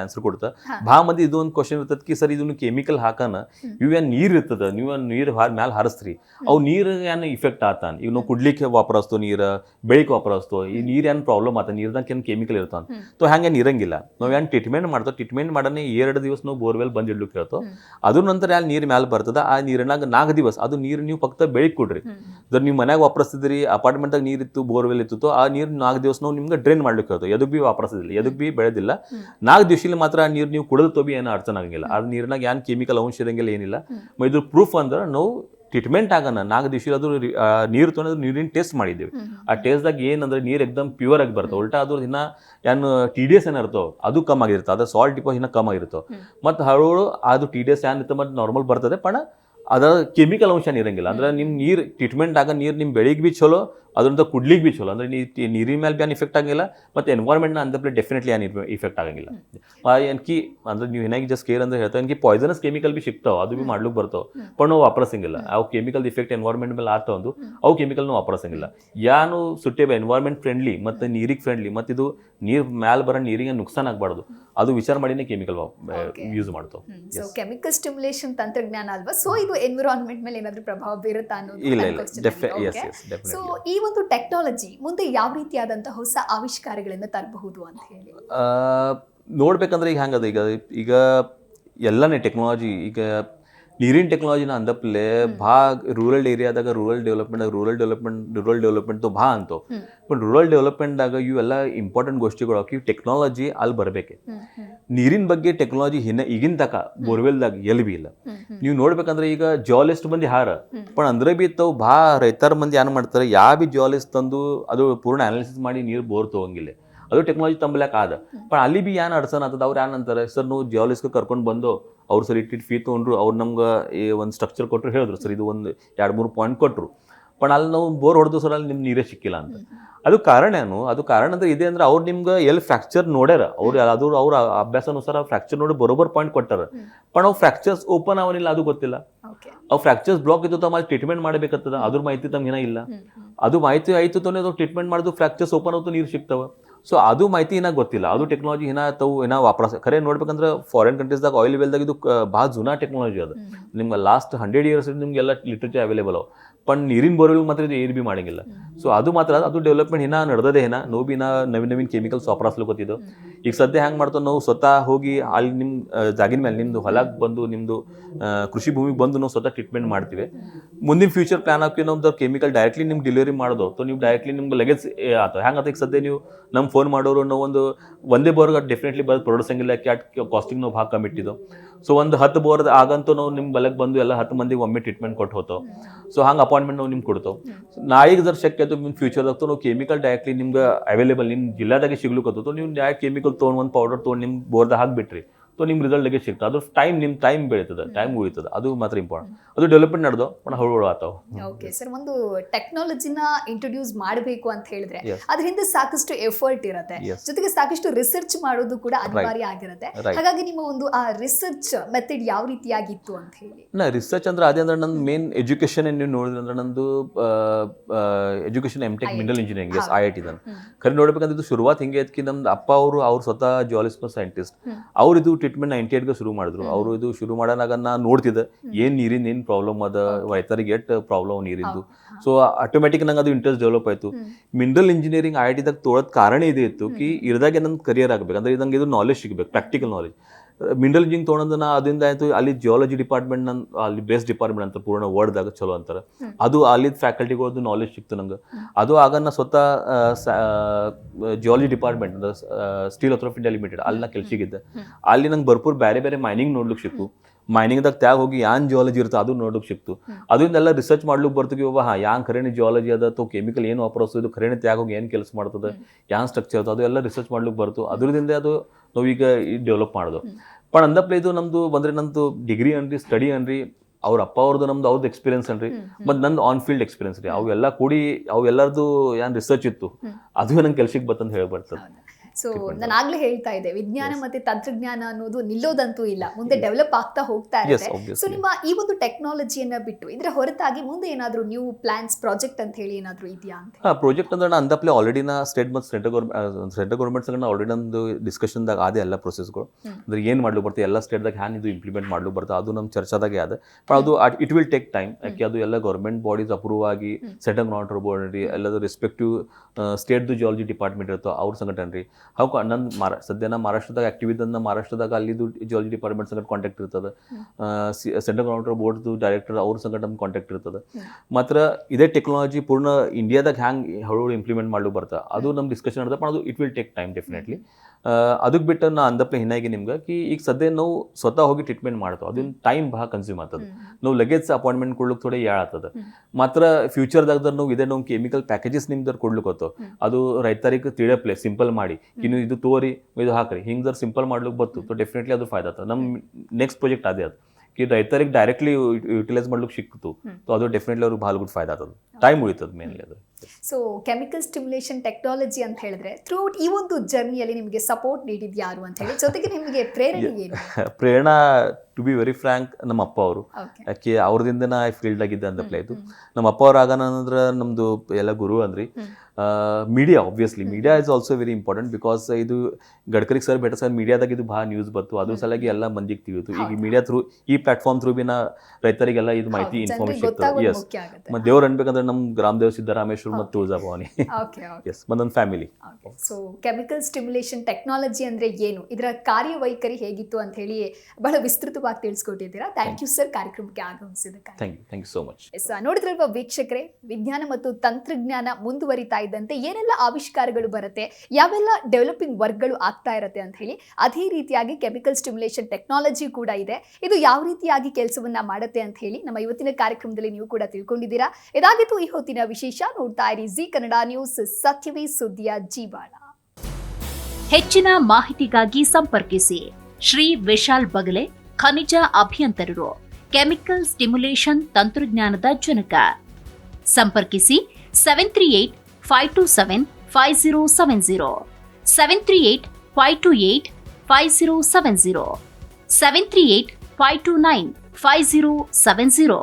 ಆನ್ಸರ್ ಕೊಡ್ತಾ. ಭಾಳ ಮಂದಿ ಇದು ಒಂದು ಕ್ವಶನ್ ಇರ್ತದೆ ಕಿ ಸರ್ ಇದನ್ನು ಕೆಮಿಕಲ್ ಹಾಕನ ಇವು ಏನು ನೀರು ಇರ್ತದೆ ನೀವು ಏನು ನೀರು ಹಾರ್ ಮ್ಯಾಲೆ ಹಾರಿಸ್ರಿ ಅವು ನೀರು ಏನು ಇಫೆಕ್ಟ್ ಆತಾನ ಈಗ ನಾವು ಕುಡ್ಲಿಕ್ಕೆ ವಾಪರಸ್ತು ನೀರು ಬೆಳಿಗ್ಗೆ ವಾಪರಸ್ತು. ಈ ನೀರು ಏನು ಪ್ರಾಬ್ಲಮ್ ಆತ ನೀರ್ದಾಗ ಏನು ಕೆಮಿಕಲ್ ಇರ್ತಾವ ಸೊ ಹಂಗೇನು ಇರಂಗಿಲ್ಲ. ನಾವು ಏನು ಟ್ರೀಟ್ಮೆಂಟ್ ಮಾಡ್ತೋ ಟ್ರೀಟ್ಮೆಂಟ್ ಮಾಡನೆ ಎರಡು ದಿವಸ ನಾವು ಬೋರ್ವೆಲ್ ಬಂದು ಇಡ್ಲಿಕ್ಕೆ ಹೇಳ್ತೋ ಅದ್ರ ನಂತರ ಅಲ್ಲಿ ನೀರು ಮ್ಯಾಲೆ ಬರ್ತದ ಆ ನೀರಿನಾಗ ನಾಲ್ಕು ದಿವಸ ಅದು ನೀರು ನೀವು ಫಕ್ತ ಬೆಳಿಗ್ಗೆ ಕೊಡ್ರಿ. ಅದ್ರ ನೀವು ಮನ್ಯಾಗ ವಾಪರಿಸ್ತಿದ್ರಿ ಅಪಾರ್ಟ್ಮೆಂಟ್ದಾಗ ನೀರಿತ್ತು ಬೋರ್ವೆಲ್ ಇತ್ತು ಆ ನೀರು ನಾಲ್ಕು ದಿವಸ ನಾವು ನಿಮ್ಗೆ ಡ್ರೈನ್ ಮಾಡ್ಲಿಕ್ಕೆ ಹೇಳ್ತೋ ಎದಕ್ಕೆ ಬಿ ವಾಪರಿಸೋದಿಲ್ಲ ಎದಕ್ಕೆ ಬಿ ಬೆಳೆದಿಲ್ಲ. ನಾಲ್ಕು ದಿವಸಲ್ಲಿ ಮಾತ್ರ ಆ ನೀರು ನೀವು ಕುಡಿದು ತೋಬಿ ಏನು ಅರ್ಥನಾಗಿಲ್ಲ ಆಗಂಗಿಲ್ಲ. ಆ ನೀರಿನಾಗ ಏನು ಕೆಮಿಕಲ್ ಅಂಶ ಇರಂಗಿಲ್ಲ ಏನಿಲ್ಲ. ಇದ್ರ ಪ್ರೂಫ್ ಅಂದ್ರೆ ನಾವು ಟ್ರೀಟ್ಮೆಂಟ್ ಆಗೋಣ ನಾಲ್ಕು ದಿವಸ ಅದು ನೀರು ತೊಗೊಂಡು ನೀರಿನ ಟೇಸ್ಟ್ ಮಾಡಿದ್ದೀವಿ. ಆ ಟೇಸ್ಟ್ದಾಗ ಏನಂದ್ರೆ ನೀರು ಎಕ್ದಮ್ ಪ್ಯೂರ್ ಆಗಿ ಬರ್ತವೆ ಉಲ್ಟಾ ಅದ್ರ ಇನ್ನ ಏನು ಟಿ ಡಿ ಎಸ್ ಏನಿರ್ತವೆ ಅದು ಕಮ್ ಆಗಿರುತ್ತೆ. ಅದು ಸಾಲ್ಟ್ ಡಿಪೋ ಇನ್ನೂ ಕಮ್ ಆಗಿರ್ತವೆ ಮತ್ತು ಹರಳು ಅದು ಟಿ ಡಿ ಎಸ್ ಏನಿತ್ತು ಮತ್ತು ನಾರ್ಮಲ್ ಬರ್ತದೆ. ಪಣ ಅದರ ಕೆಮಿಕಲ್ ಅಂಶ ಇರಂಗಿಲ್ಲ. ಅಂದ್ರೆ ನಿಮ್ಮ ನೀರು ಟ್ರೀಟ್ಮೆಂಟ್ ಆಗ ನೀರು ನಿಮ್ಮ ಬೆಳಿಗ್ಗೆ ಭೀ ಚಲೋ ಅದರಿಂದ ಕುಡ್ಲಿಕ್ಕೆ ಬಿ ಚಲೋ. ಅಂದ್ರೆ ನೀ ನೀರಿನ ಮೇಲೆ ಬಿ ಏನು ಇಫೆಕ್ಟ್ ಆಗಿಲ್ಲ ಮತ್ತು ಎನ್ವೈರ್ಮೆಂಟ್ನ ಅಂದಪ್ಲೆ ಡೆಫಿನೆಟ್ಲಿ ಏನು ಇಫೆಕ್ಟ್ ಆಗಂಗಿಲ್ಲ. ಏನಕಿ ಅಂದ್ರೆ ನೀವು ಏನಾಗಿ ಜಸ್ಟ್ ಕೇರ್ ಅಂದ್ರೆ ಹೇಳ್ತಾ ಏನಕ್ಕೆ ಪಾಯ್ಸನಸ್ ಕೆಮಿಕಲ್ ಬಿ ಸಿಗ್ತಾವೆ ಅದು ಬಿ ಮಾಡ್ಲಿಕ್ಕೆ ಬರ್ತಾವೆ पण ನಾವು ವಾಪರಸಂಗಿಲ್ಲ. ಅವು ಕೆಮಿಕಲ್ ಇಫೆಕ್ಟ್ ಎನ್ವೈರ್ಮೆಂಟ್ ಮೇಲೆ ಆಗ್ತಾವ ಅಂದು ಅವು ಕೆಮಿಕಲ್ ನಾವು ವಾಪರಸಂಗಿಲ್ಲ. ಯಾನು ಸುಟ್ಟೆ ಎನ್ವೈರ್ಮೆಂಟ್ ಫ್ರೆಂಡ್ಲಿ ಮತ್ತು ನೀರಿಗೆ ಫ್ರೆಂಡ್ಲಿ ಮತ್ತು ಇದು ನೀರು ಮ್ಯಾಲ್ ಬರೋ ನೀರಿಗೆ ನುಕ್ಸಾನ್ ಆಗಬಾರ್ದು. ಅದು ವಿಚಾರ ಮಾಡಿನೇ ಕೆಮಿಕಲ್ ಯೂಸ್ ಮಾಡ್ತಾವೆ. ಸೊ ಕೆಮಿಕಲ್ ಸ್ಟಿಮ್ಯುಲೇಷನ್ ತಂತ್ರಜ್ಞಾನ ಅಲ್ವಾ? ಸೊ ಇದು ಎನ್ವಿರಾನ್ಮೆಂಟ್ ಮೇಲೆ ಏನಾದರೂ ಪ್ರಭಾವ ಬೀರುತ್ತಾ ಅನ್ನೋದು ಇಲ್ಲ ಇಲ್ಲ. ಸೊ ಈ ಒಂದು ಟೆಕ್ನಾಲಜಿ ಮುಂದೆ ಯಾವ ರೀತಿಯಾದಂತಹ ಹೊಸ ಆವಿಷ್ಕಾರಗಳನ್ನು ತರಬಹುದು ಅಂತ ಹೇಳಿ. ನೋಡ್ಬೇಕಂದ್ರೆ ಈಗ ಹ್ಯಾಂಗದ ಈಗ ಈಗ ಎಲ್ಲನೇ ಟೆಕ್ನಾಲಜಿ ಈಗ ನೀರಿನ ಟೆಕ್ನಾಲಜಿನ ಅಂದಪ್ಲೆ ಭಾ rural ಏರಿಯಾದಾಗ rural development rural development rural development ಭಾ ಅಂತೋ. ಬಟ್ ರೂರಲ್ ಡೆವಲಪ್ಮೆಂಟ್ದಾಗ ಇವೆಲ್ಲ ಇಂಪಾರ್ಟೆಂಟ್ ಗೋಷ್ಠಿಗಳು ಇವು ಟೆಕ್ನಾಲಜಿ ಅಲ್ಲಿ ಬರಬೇಕು. ನೀರಿನ ಬಗ್ಗೆ ಟೆಕ್ನಾಲಜಿ ಹಿನ್ನ ಈಗಿನ ತಕ ಬೋರ್ವೆಲ್ದಾಗ ಎಲ್ಲಿ ಬಿ ಇಲ್ಲ. ನೀವು ನೋಡ್ಬೇಕಂದ್ರೆ ಈಗ ಜಾಲಿಸ್ಟ್ ಮಂದಿ ಹಾರ. पण ಅಂದ್ರೆ ಬಿ ಇತ್ತು ಭಾ ರೈತರ ಮಂದಿ ಏನು ಮಾಡ್ತಾರೆ ಯಾವ ಬಿ ಜಾಲಿಸ್ಟ್ ತಂದು ಅದು ಪೂರ್ಣ ಅನಾಲಿಸಿಸ್ ಮಾಡಿ ನೀರು ಬೋರ್ ತಗೊಂಗಿಲ್ಲ. ಅದು ಟೆಕ್ನಾಲಜಿ ತಂಬಲಕ್ಕೆ ಆದ. ಅಲ್ಲಿ ಬಿ ಏನು ಅಡ್ಸನ್ ಅಂತದ ಅವ್ರು ಏನಂತಾರೆ ಸರ್ ನೀವು ಜಿಯಾಲಜಿಸ್ಟ್ ಕರ್ಕೊಂಡು ಬಂದು ಅವ್ರು ಸರಿ ಇಟ್ಟಿಟ್ಟು ಫೀ ತೊಗೊಂಡ್ರು ಅವ್ರು ನಮ್ಗೆ ಈ ಒಂದು ಸ್ಟ್ರಕ್ಚರ್ ಕೊಟ್ಟರು ಹೇಳಿದ್ರು ಸರ್ ಇದು ಒಂದು ಎರಡು ಮೂರು ಪಾಯಿಂಟ್ ಕೊಟ್ಟರು ಬಟ್ ಅಲ್ಲಿ ನಾವು ಬೋರ್ ಹೊಡೆದು ಸರ್ ಅಲ್ಲಿ ನಿಮ್ಗೆ ನೀರೇ ಸಿಕ್ಕಿಲ್ಲ ಅಂತ. ಅದು ಕಾರಣ ಏನು? ಅದು ಕಾರಣ ಅಂದ್ರೆ ಇದೆ ಅಂದ್ರೆ ಅವ್ರು ನಿಮ್ಗೆ ಎಲ್ಲಿ ಫ್ರ್ಯಾಕ್ಚರ್ ನೋಡ್ಯಾರ. ಅವ್ರು ಅದು ಅವ್ರ ಅಭ್ಯಾಸ ಅನುಸಾರ ಫ್ರ್ಯಾಕ್ಚರ್ ನೋಡಿ ಬರೋಬರ್ ಪಾಯಿಂಟ್ ಕೊಟ್ಟಾರ. ಬಟ್ ಅವ್ರು ಫ್ರ್ಯಾಕ್ಚರ್ಸ್ ಓಪನ್ ಅವನಿಲ್ಲ ಅದು ಗೊತ್ತಿಲ್ಲ. ಅವು ಫ್ರ್ಯಾಕ್ಚರ್ಸ್ ಬ್ಲಾಕ್ ಇತ್ತು ತಮ್ಮ ಟ್ರೀಟ್ಮೆಂಟ್ ಮಾಡಬೇಕಾಗ್ತದ. ಅದ್ರ ಮಾಹಿತಿ ತಮ್ಗೆ ಇಲ್ಲ. ಅದು ಮಾಹಿತಿ ಆಯ್ತು ತಾನೇ ಟ್ರೀಟ್ಮೆಂಟ್ ಮಾಡೋದು ಫ್ರ್ಯಾಕ್ಚರ್ಸ್ ಓಪನ್ ಆಯ್ತು ನೀರು ಸಿಗ್ತಾವ. ಸೊ ಅದು ಮಾಹಿತಿ ಏನ ಗೊತ್ತಿಲ್ಲ. ಅದು ಟೆಕ್ನಾಲಜಿ ಇನ್ನ ತಾವು ವಾಪಸ್ ಖರೆ ನೋಡ್ಬೇಕಂದ್ರೆ ಫಾರಿನ್ ಕಂಟ್ರೀಸ್ದಾಗ ಆಯಿಲ್ ವೆಲ್ದಾಗ ಇದು ಭಾಳ ಜುನಾ ಟೆಕ್ನಾಲಜಿ ಅದು. ನಿಮ್ಗೆ ಲಾಸ್ಟ್ ಹಂಡ್ರೆಡ್ ಇಯರ್ಸ್ ನಿಮಗೆಲ್ಲ ಲಿಟ್ರೇಚರ್ ಅವೈಲೇಬಲ್ ಅವು. पण ನೀರಿನ ಬೋರ್ವೆಲ್ ಮಾತ್ರ ಇದು ಏರ್ ಬಿ ಮಾಡಂಗಿಲ್ಲ. ಸೊ ಅದು ಮಾತ್ರ ಅದು ಡೆವಲಪ್ಮೆಂಟ್ ಇನ್ನ ನಡೆದದೆ ಏನ ನಾವು ಬಿ ನಾ ನವೀನ್ ನವೀನ್ ಕೆಮಿಕಲ್ಸ್ ವಾಪರಾಸ್ಲಿಕ್ಕತ್ತಿದ್ದು ಈಗ ಸದ್ಯ ಹೆಂಗೆ ಮಾಡ್ತೋ ನಾವು? ಸ್ವತಃ ಹೋಗಿ ಅಲ್ಲಿ ನಿಮ್ಮ ಜಾಗಿನ ಮೇಲೆ ನಿಮ್ಮದು ಹೊಲಕ್ಕೆ ಬಂದು ನಿಮ್ಮದು ಕೃಷಿ ಭೂಮಿಗೆ ಬಂದು ನಾವು ಸ್ವತಃ ಟ್ರೀಟ್ಮೆಂಟ್ ಮಾಡ್ತೀವಿ. ಮುಂದಿನ ಫ್ಯೂಚರ್ ಪ್ಲಾನ್ ಹಾಕಿ ನಮ್ದು ಕೆಮಿಕಲ್ ಡೈರೆಕ್ಟ್ಲಿ ನಿಮ್ಗೆ ಡೆಲಿವರಿ ಮಾಡೋದು. ಸೊ ನೀವು ಡೈರೆಕ್ಟ್ಲಿ ನಿಮ್ಗೆ ಲಗೇಜ್ ಆತ ಹೆಂಗೆ ಈಗ ಸದ್ಯ ನೀವು? ನಮ್ಮ ಫೋನ್ ಮಾಡೋರು ಅನ್ನೋ ಒಂದು ಒಂದೇ ಬೋರ್ಗೆ ಡೆಫಿನೆಟ್ಲಿ ಬರೋದು ಪ್ರೊಡಕ್ಸಂಗಿಲ್ಲ ಕ್ಯಾಟ್ ಕಾಸ್ಟಿಂಗ್ ನಾವು ಭಾಗ ಕಮ್ಮಿಟ್ಟಿದ್ದು ಸೊ ಒಂದು ಹತ್ತು ಬೋರ್ದ ಆಗಂತೂ ನಾವು ನಿಮ್ಮ ಬಲಕ್ಕೆ ಬಂದು ಎಲ್ಲ ಹತ್ತು ಮಂದಿಗೆ ಒಮ್ಮೆ ಟ್ರೀಟ್ಮೆಂಟ್ ಕೊಟ್ಟು ಹೋತೋ. ಸೊ ಹಂಗೆ ಅಪಾಯಿಂಟ್ಮೆಂಟ್ ನಾವು ನಿಮ್ಗೆ ಕೊಡ್ತೇವೆ ನಾಳೆಗೆ ಜರ ಶಕ್ಯ ಅದು ನಿಮ್ಮ ಫ್ಯೂಚರ್ದಾಗ ನಾವು ಕೆಮಿಕಲ್ ಡೈರೆಕ್ಟ್ಲಿ ನಿಮ್ಗೆ ಅವೈಲೇಬಲ್ ನಿಮ್ಮ ಜಿಲ್ಲಾದಾಗೆ ಸಿಗ್ಲಿಕ್ಕೆ ನೀವು ನ್ಯಾಯ ಕೆಮಿಕಲ್ ತೊಗೊಂಡು ಒಂದು ಪೌಡರ್ ತೊಗೊಂಡು ನಿಮ್ಮ ಬೋರ್ದಾಗ ಹಾಕ್ಬಿಟ್ರಿ. ಸೊ ನಿಮ್ಮ ರಿಸಲ್ಟ್ ಸಿಗ್ತದೆ ಅದು ಟೈಮ್ ನಿಮ್ಮ ಟೈಮ್ ಬೆಳೀತದೆ ಟೈಮ್ ಉಳಿತದೆ ಅದು ಮಾತ್ರ ಇಂಪಾರ್ಟೆಂಟ್ ಅದು ಡೆವಲಪ್ಮೆಂಟ್ ನಡೆದು ಬಟ್ ಹಳು ಹಳು ಆತಾವ ಓಕೆ ಸರ್ ಒಂದು ಟೆಕ್ನಾಲಜಿನ ಇಂಟ್ರೊಡ್ಯೂಸ್ ಮಾಡಬೇಕು ಅಂತ ಹೇಳಿದ್ರೆ. ಅದ್ರ ಹಿಂದೆ ಸಾಕಷ್ಟು ಎಫರ್ಟ್ ಇರುತ್ತೆ. ಜೊತೆಗೆ ಸಾಕಷ್ಟು ರಿಸರ್ಚ್ ಮಾಡೋದು ಕೂಡ ಅನಿವಾರ್ಯ ಆಗಿರುತ್ತೆ. ಹಾಗಾಗಿ ನಿಮ್ಮ ಒಂದು ಆ ರಿಸರ್ಚ್ ಮೆಥಡ್ ಯಾವ ರೀತಿಯಾಗಿತ್ತು ಅಂತ ಹೇಳಿ. ನಾ ರಿಸರ್ಚ್ ಅಂದ್ರೆ ಅದೇ ಅಂದ್ರೆ ನನ್ನ ಮೇನ್ ಎಜುಕೇಶನ್ ನೀವು ನೋಡಿದ್ರೆ ಅಂದ್ರೆ ನಂದು education M tech mineral engineering S I I T ನಾನು ಖರೆ ನೋಡ್ಬೇಕಂದ್ರೆ ಇದು ಶುರುವಾತ್ ಹಿಂಗೆ ಅದಕ್ಕೆ ನಮ್ದು ಅಪ್ಪ ಅವರು ಅವ್ರು ಸ್ವತಃ ಜಿಯಾಲಜಿಸ್ಟ್ ಸೈಂಟಿಸ್ಟ್ ಅವ್ರು ಇದು ಟ್ರೀಟ್ಮೆಂಟ್ ನೈಂಟಿ ಏಟ್ಗೆ ಶುರು ಮಾಡಿದ್ರು. ಅವರು ಇದು ಶುರು ಮಾಡೋಣಾಗ ನಾ ನೋಡ್ತಿದ್ದೆ. ಏನು ನೀರಿನ ಏನು ಪ್ರಾಬ್ಲಮ್ ಅದ ರೈತರಿಗೆ ಎಟ್ ಪ್ರಾಬ್ಲಮ್ ನೀರಿಂದು ಸೊ ಆಟೋಮೆಟಿಕ್ ನಂಗೆ ಅದು ಇಂಟ್ರೆಸ್ಟ್ ಡೆವಲಪ್ ಆಯಿತು. ಮಿನರಲ್ ಇಂಜಿನಿಯರಿಂಗ್ ಐ ಐ ಟಿದಾಗ ತೋಳದ ಕಾರಣ ಇದೇ ಇತ್ತು ಕಿ ಇರ್ದಾಗೆ ನನ್ನ ಕರಿಯರ್ ಆಗಬೇಕು. ಅಂದ್ರೆ ನಂಗೆ ಇದು ನಾಲೆಜ್ ಸಿಗಬೇಕು ಪ್ರಾಕ್ಟಿಕಲ್ ನಾಲೆಜ್ ಮಿನರಲ್ ಇಂಜಿನಿಯರಿಂಗ್ ತೊಗೊಂಡು ನಾ ಅದರಿಂದ ಆಯ್ತು ಅಲ್ಲಿ ಜಿಯಾಲಜಿ ಡಿಪಾರ್ಟ್ಮೆಂಟ್ ನನ್ನ ಅಲ್ಲಿ ಬೇಸ್ ಡಿಪಾರ್ಟ್ಮೆಂಟ್ ಅಂತ ಪೂರ್ಣ ವರ್ಡ್ದಾಗ ಚಲೋ ಅಂತಾರೆ. ಅದು ಅಲ್ಲಿದ್ದ ಫ್ಯಾಕಲ್ಟಿಗಳದ್ದು ನಾಲೆಜ್ ಸಿಕ್ತು ನಂಗೆ. ಅದು ಆಗ ನಾ ಸ್ವತಃ ಜಿಯಾಲಜಿ ಡಿಪಾರ್ಟ್ಮೆಂಟ್ ಅಂದ್ರೆ ಸ್ಟೀಲ್ ಅಥಾರಿಟಿ ಇಂಡಿಯಾ ಲಿಮಿಟೆಡ್ ಅಲ್ಲಿ ನಾ ಕೆಲಸಿಗಿದ್ದೆ ಅಲ್ಲಿ ನಂಗೆ ಭರ್ಪೂರ್ ಬೇರೆ ಬೇರೆ ಮೈನಿಂಗ್ ನೋಡ್ಲಿಕ್ಕೆ ಸಿಕ್ಕು. ಮೈನಿಂಗ್ದಾಗ ತ್ಯಾಗ ಹೋಗಿ ಯಾನ್ ಜಿಯಾಲಜಿ ಇರ್ತದೆ ಅದು ನೋಡೋಕೆ ಸಿಕ್ತು. ಅದರಿಂದೆಲ್ಲ ರಿಸರ್ಚ್ ಮಾಡ್ಲಿಕ್ಕೆ ಬರ್ತೀವಿ ಒಬ್ಬ ಹಾ ಯಾನ್ ಖರೇನೆ ಜಿಯಾಲಜಿ ಅದ ಅಥವಾ ಕೆಮಿಕಲ್ ಏನು ವಾಪರಸ್ತು ಇದು ಖರೇನೆ ತ್ಯಾಗ ಹೋಗಿ ಏನು ಕೆಲಸ ಮಾಡ್ತದೆ ಯಾನ್ ಸ್ಟ್ರಕ್ಚರ್ ಅದು ಅದೆಲ್ಲ ರಿಸರ್ಚ್ ಮಾಡ್ಲಿಕ್ಕೆ ಬರ್ತು. ಅದರಿಂದ ಅದು ನಾವೀಗ ಡೆವಲಪ್ ಮಾಡೋದು. ಬಟ್ ಅಂದಪ್ಲೆ ಇದು ನಮ್ದು ಬಂದರೆ ನಂದು ಡಿಗ್ರಿ ಅನ್ರಿ ಸ್ಟಡಿ ಅನ್ರಿ ಅವ್ರ ಅಪ್ಪ ಅವ್ರದ್ದು ನಮ್ದು ಅವ್ರದ್ದು ಎಕ್ಸ್ಪೀರಿಯನ್ಸ್ ಅನ್ರಿ ಮತ್ತು ನಂದು ಆನ್ ಫೀಲ್ಡ್ ಎಕ್ಸ್ಪೀರಿಯನ್ಸ್ ರೀ. ಅವೆಲ್ಲ ಕೂಡಿ ಅವೆಲ್ಲರದು ಏನು ರಿಸರ್ಚ್ ಇತ್ತು ಅದು ನಂಗೆ ಕೆಲ್ಸಕ್ಕೆ ಬತ್ತಂತ ಹೇಳಿ ಬರ್ತದೆ ಸೊ ನಾನು ಆಗ್ಲೇ ಹೇಳ್ತಾ ಇದ್ದೆ ವಿಜ್ಞಾನ ಮತ್ತೆ ತಂತ್ರಜ್ಞಾನ ಅನ್ನೋದು ನಿಲ್ಲೋದಂತೂ ಇಲ್ಲ ಮುಂದೆ ಡೆವಲಪ್ ಆಗ್ತಾ ಹೋಗ್ತಾ ಇದೆ ಇರುತ್ತೆ. ಸೊ ನಿಮ್ಮ ಈ ಒಂದು ಟೆಕ್ನಾಲಜಿಯನ್ನ ಬಿಟ್ಟು ಇದರ ಹೊರತಾಗಿ ಮುಂದೆ ಏನಾದ್ರೂ ನ್ಯೂ ಪ್ಲಾನ್ಸ್ ಪ್ರಾಜೆಕ್ಟ್ ಅಂತ ಹೇಳಿ ಏನಾದ್ರೂ ಇದೆಯಾ ಅಂತ? ಪ್ರಾಜೆಕ್ಟ್ ಅಂದ್ರೆ ಅಂದಪ್ಲೆ ಆಲ್ರೆಡಿ ನಾ ಸ್ಟೇಟ್ ಮತ್ತು ಸೆಂಟ್ರಲ್ ಗೌರ್ಮೆಂಟ್ ಸೆಂಟ್ರಲ್ ಗೌರ್ಮೆಂಟ್ ಸಂಗಡ ಆಲ್ರೆಡಿ ಒಂದು ಡಿಸ್ಕಷನ್ದಾಗ ಅದೇ ಎಲ್ಲ ಪ್ರೊಸೆಸ್ಗಳು ಅಂದ್ರೆ ಏನು ಮಾಡ್ಲು ಬರ್ತದೆ ಎಲ್ಲ ಸ್ಟೇಟ್ದಾಗ ಹ್ಯಾನ್ ಇದು ಇಂಪ್ಲಿಮೆಂಟ್ ಮಾಡ್ಲು ಬರ್ತದೆ ಅದು ನಮ್ಮ ಚರ್ಚಾದಾಗೆ ಅದ ಬಟ್ ಅದು ಇಟ್ ವಿಲ್ ಟೇಕ್ ಟೈಮ್ ಯಾಕೆ ಅದು ಎಲ್ಲ ಗೌರ್ಮೆಂಟ್ ಬಾಡೀಸ್ ಅಪ್ರೂವ್ ಆಗಿ ಸೆಂಟ್ರಲ್ ಗೌರ್ಮೆಂಟ್ ಬೋರ್ಡ್ ರೀ ಎಲ್ಲದು ರೆಸ್ಪೆಕ್ಟಿವ್ ಸ್ಟೇಟ್ದು ಜಿಯಾಲಜಿ ಡಿಪಾರ್ಟ್ಮೆಂಟ್ ಇರುತ್ತೋ ಅವ್ರ ಸಂಘಟನೆ ರೀ ಹಾವು ನನ್ನ ಮಾರ ಸದ್ಯ ನಾ ಮಹಾರಾಷ್ಟ್ರದಾಗ ಆಕ್ಟಿವ್ ಇದ್ದಂದ ಮಹಾರಾಷ್ಟ್ರದಾಗ ಅಲ್ಲಿದು ಜಿಯಾಲಜಿ ಡಿಪಾರ್ಟ್ಮೆಂಟ್ ಸಂಗಡ ಕಾಂಟ್ಯಾಕ್ಟ್ ಇರ್ತದೆ. ಸೆಂಟ್ರಲ್ ಗೌರ್ಮೆಂಟ್ ಬೋರ್ಡ್ದು ಡೈರೆಕ್ಟರ್ ಅವ್ರ ಸಂಗಡ ನಮ್ಮ ಕಾಂಟ್ಯಾಕ್ಟ್ ಇರ್ತದೆ. ಮಾತ್ರ ಇದೇ ಟೆಕ್ನಾಲಜಿ ಪೂರ್ಣ ಇಂಡಿಯಾದಾಗ ಹ್ಯಾಂಗ್ ಹಳು ಇಂಪ್ಲಿಮೆಂಟ್ ಮಾಡ್ಲಿಕ್ಕೆ ಬರ್ತದೆ. ಅದು ನಮ್ಮ ಡಿಸ್ಕಷನ್ ಇರ್ತದೆ ಅದು it will take time definitely ಅದಕ್ಕೆ ಬಿಟ್ಟು ನಾ ಅಂದಪ್ಲೆ ಹಿನ್ನಾಗಿ ನಿಮ್ಗೆ ಕಿ ಈಗ ಸದ್ಯ ನಾವು ಸ್ವತಃ ಹೋಗಿ ಟ್ರೀಟ್ಮೆಂಟ್ ಮಾಡ್ತಾವೆ. ಅದನ್ನ ಟೈಮ್ ಭಾಳ ಕನ್ಸ್ಯೂಮ್ ಆಗ್ತದೆ. ನಾವು ಲಗೇಜ್ ಅಪಾಯಿಂಟ್ಮೆಂಟ್ ಕೊಡ್ಲಿಕ್ಕೆ ಥೋಡೆ ಯಾಳ್ ಆಗ್ತದೆ. ಮಾತ್ರ ಫ್ಯೂಚರ್ದಾಗ ನಾವು ಇದೇ ನಾವು ಕೆಮಿಕಲ್ ಪ್ಯಾಕೇಜಸ್ ನಿಮ್ದು ಕೊಡ್ಲಿಕ್ಕೆ ಹೋಗ್ತಾವ ಅದು ರೈತರಿಗೆ ತಿಳಿಯಪ್ಲೆ ಸಿಂಪಲ್ ಮಾಡಿ. ಇನ್ನು ಇದು ತೋರಿ ಇದು ಹಾಕ್ರಿ ಹಿಂಗೆ ಸಿಂಪಲ್ ಮಾಡ್ಲಿಕ್ಕೆ ಬತ್ತು. ಸೊ ಡೆಫಿನೆಟ್ಲಿ ಅದು ಫಾಯ್ದಾ ಆಗ್ತದೆ. ನಮ್ಮ ನೆಕ್ಸ್ಟ್ ಪ್ರಾಜೆಕ್ಟ್ ಅದೇ ಅದು. ಕಿ ರೈತರಿಗೆ ಡೈರೆಕ್ಟ್ಲಿ ಯುಟಿಲೈಸ್ ಮಾಡ್ಲಿಕ್ಕೆ ಸಿಕ್ತು. ಸೊ ಅದು ಡೆಫಿನೆಟ್ಲಿ ಅವ್ರಿಗೆ ಭಾಳ ಗುಡ್ ಫಾಯ್ದಾ ಆಗ್ತದೆ. ಟೈಮ್ ಉಳಿತದ ಮೇನ್ಲಿ ಅದು. ಸೊ ಕೆಮಿಕಲ್ ಸ್ಟಿಮ್ಯುಲೇಷನ್ ಟೆಕ್ನಾಲಜಿ ಅಂತ ಹೇಳಿದ್ರೆ ಥ್ರೂಔಟ್ ಈ ಒಂದು ಜರ್ನಿಯಲ್ಲಿ ನಿಮಗೆ ಸಪೋರ್ಟ್ ನೀಡಿದ್ ಯಾರು ಅಂತ ಹೇಳಿ ಜೊತೆಗೆ ನಿಮಗೆ ಪ್ರೇರಣೆ ಏನು? ಪ್ರೇರಣಾ ಟು ಬಿ ವೆರಿ ಫ್ರ್ಯಾಂಕ್ ನಮ್ಮ ಅಪ್ಪ ಅವರು ಯಾಕೆ ಅವ್ರದಿಂದ ನಾ ಫೀಲ್ಡ್ ಆಗಿದ್ದೆ ಅಂತ ಪ್ಲೇ ಇದು. ನಮ್ಮ ಅಪ್ಪ ಅವ್ರು ಆಗ ಅಂದ್ರೆ ನಮ್ದು ಎಲ್ಲ ಗುರು ಅಂದ್ರಿ. Media obviously media is also very important because ಇದು ಗಡ್ಕರಿ ಸರ್ ಬೇಟ ಸರ್ ಮೀಡಿಯಾದಾಗ ಇದು ಭಾಳ ನ್ಯೂಸ್ ಬಂತು. ಅದ್ರ ಸಲಾಗಿ ಎಲ್ಲ ಮಂದಿಗೆ ತಿಳಿಯಿತು ಈಗ ಮೀಡಿಯಾ ಥ್ರೂ ಈ ಪ್ಲಾಟ್ಫಾರ್ಮ್ ಥ್ರೂ ಬಿ ನಾ ರೈತರಿಗೆಲ್ಲ ಇದು ಮಾಹಿತಿ ಇನ್ಫಾರ್ಮೇಷನ್ ಎಸ್ ಮತ್ತು ದೇವ್ರು ಅನ್ಬೇಕಂದ್ರೆ ನಮ್ಮ ಗ್ರಾಮದೇವ್ ಸಿದ್ದರಾಮೇಶ್ವರ್ ಮತ್ತು Tulja Bhavani okay okay yes ಮತ್ತೊಂದು family so chemical stimulation technology ಅಂದ್ರೆ ಏನು? ಇದರ ಕಾರ್ಯವೈಖರಿ ಹೇಗಿತ್ತು ಅಂತ ಹೇಳಿ ಬಹಳ ವಿಸ್ತೃತವಾಗಿ ತಿಳಿಸ್ಕೊಟ್ಟಿದ್ದೀರಾ. ಥ್ಯಾಂಕ್ ಯು ಸರ್ ಕಾರ್ಯಕ್ರಮಕ್ಕೆ ಆಗಮಿಸಿದ್ದಕ್ಕಾಗಿ. Thank you thank you so much yes ನೋಡಿದ್ರಲ್ವಾ ವೀಕ್ಷಕರೇ ವಿಜ್ಞಾನ ಮತ್ತು ತಂತ್ರಜ್ಞಾನ ಮುಂದುವರಿತಾ ಇದ್ದಂತೆ ಏನೆಲ್ಲ ಆವಿಷ್ಕಾರಗಳು ಬರುತ್ತೆ ಯಾವೆಲ್ಲ ಡೆವಲಪಿಂಗ್ ವರ್ಕ್ಗಳು ಆಗ್ತಾ ಇರುತ್ತೆ ಅಂತ ಹೇಳಿ ಅದೇ ರೀತಿಯಾಗಿ ಕೆಮಿಕಲ್ ಸ್ಟಿಮ್ಯುಲೇಷನ್ ಟೆಕ್ನಾಲಜಿ ಕೂಡ ಇದೆ. ಇದು ಯಾವ ರೀತಿಯಾಗಿ ಕೆಲಸವನ್ನ ಮಾಡುತ್ತೆ ಅಂತ ಹೇಳಿ ನಮ್ಮ ಇವತ್ತಿನ ಕಾರ್ಯಕ್ರಮದಲ್ಲಿ ನೀವು ಕೂಡ ತಿಳ್ಕೊಂಡಿದ್ದೀರಾ. ಇದಾಗಿತ್ತು ಈ ಹೊತ್ತಿನ ವಿಶೇಷ ನೋಡ್ತಾ ಇರಿ ಜಿ ಕನ್ನಡ ನ್ಯೂಸ್, ಸತ್ಯವೇ ಸುದ್ದಿಯ ಜೀವಾಳ. ಹೆಚ್ಚಿನ ಮಾಹಿತಿಗಾಗಿ ಸಂಪರ್ಕಿಸಿ. ಶ್ರೀ ವಿಶಾಲ್ ಬಗಲೆ, ಖನಿಜ ಅಭಿಯಂತರರು, ಕೆಮಿಕಲ್ ಸ್ಟಿಮ್ಯುಲೇಷನ್ ತಂತ್ರಜ್ಞಾನದ ಜನಕ. ಸಂಪರ್ಕಿಸಿ seven three eight five two seven five zero seven zero seven three eight five two eight five zero seven zero seven three eight five two nine five zero seven zero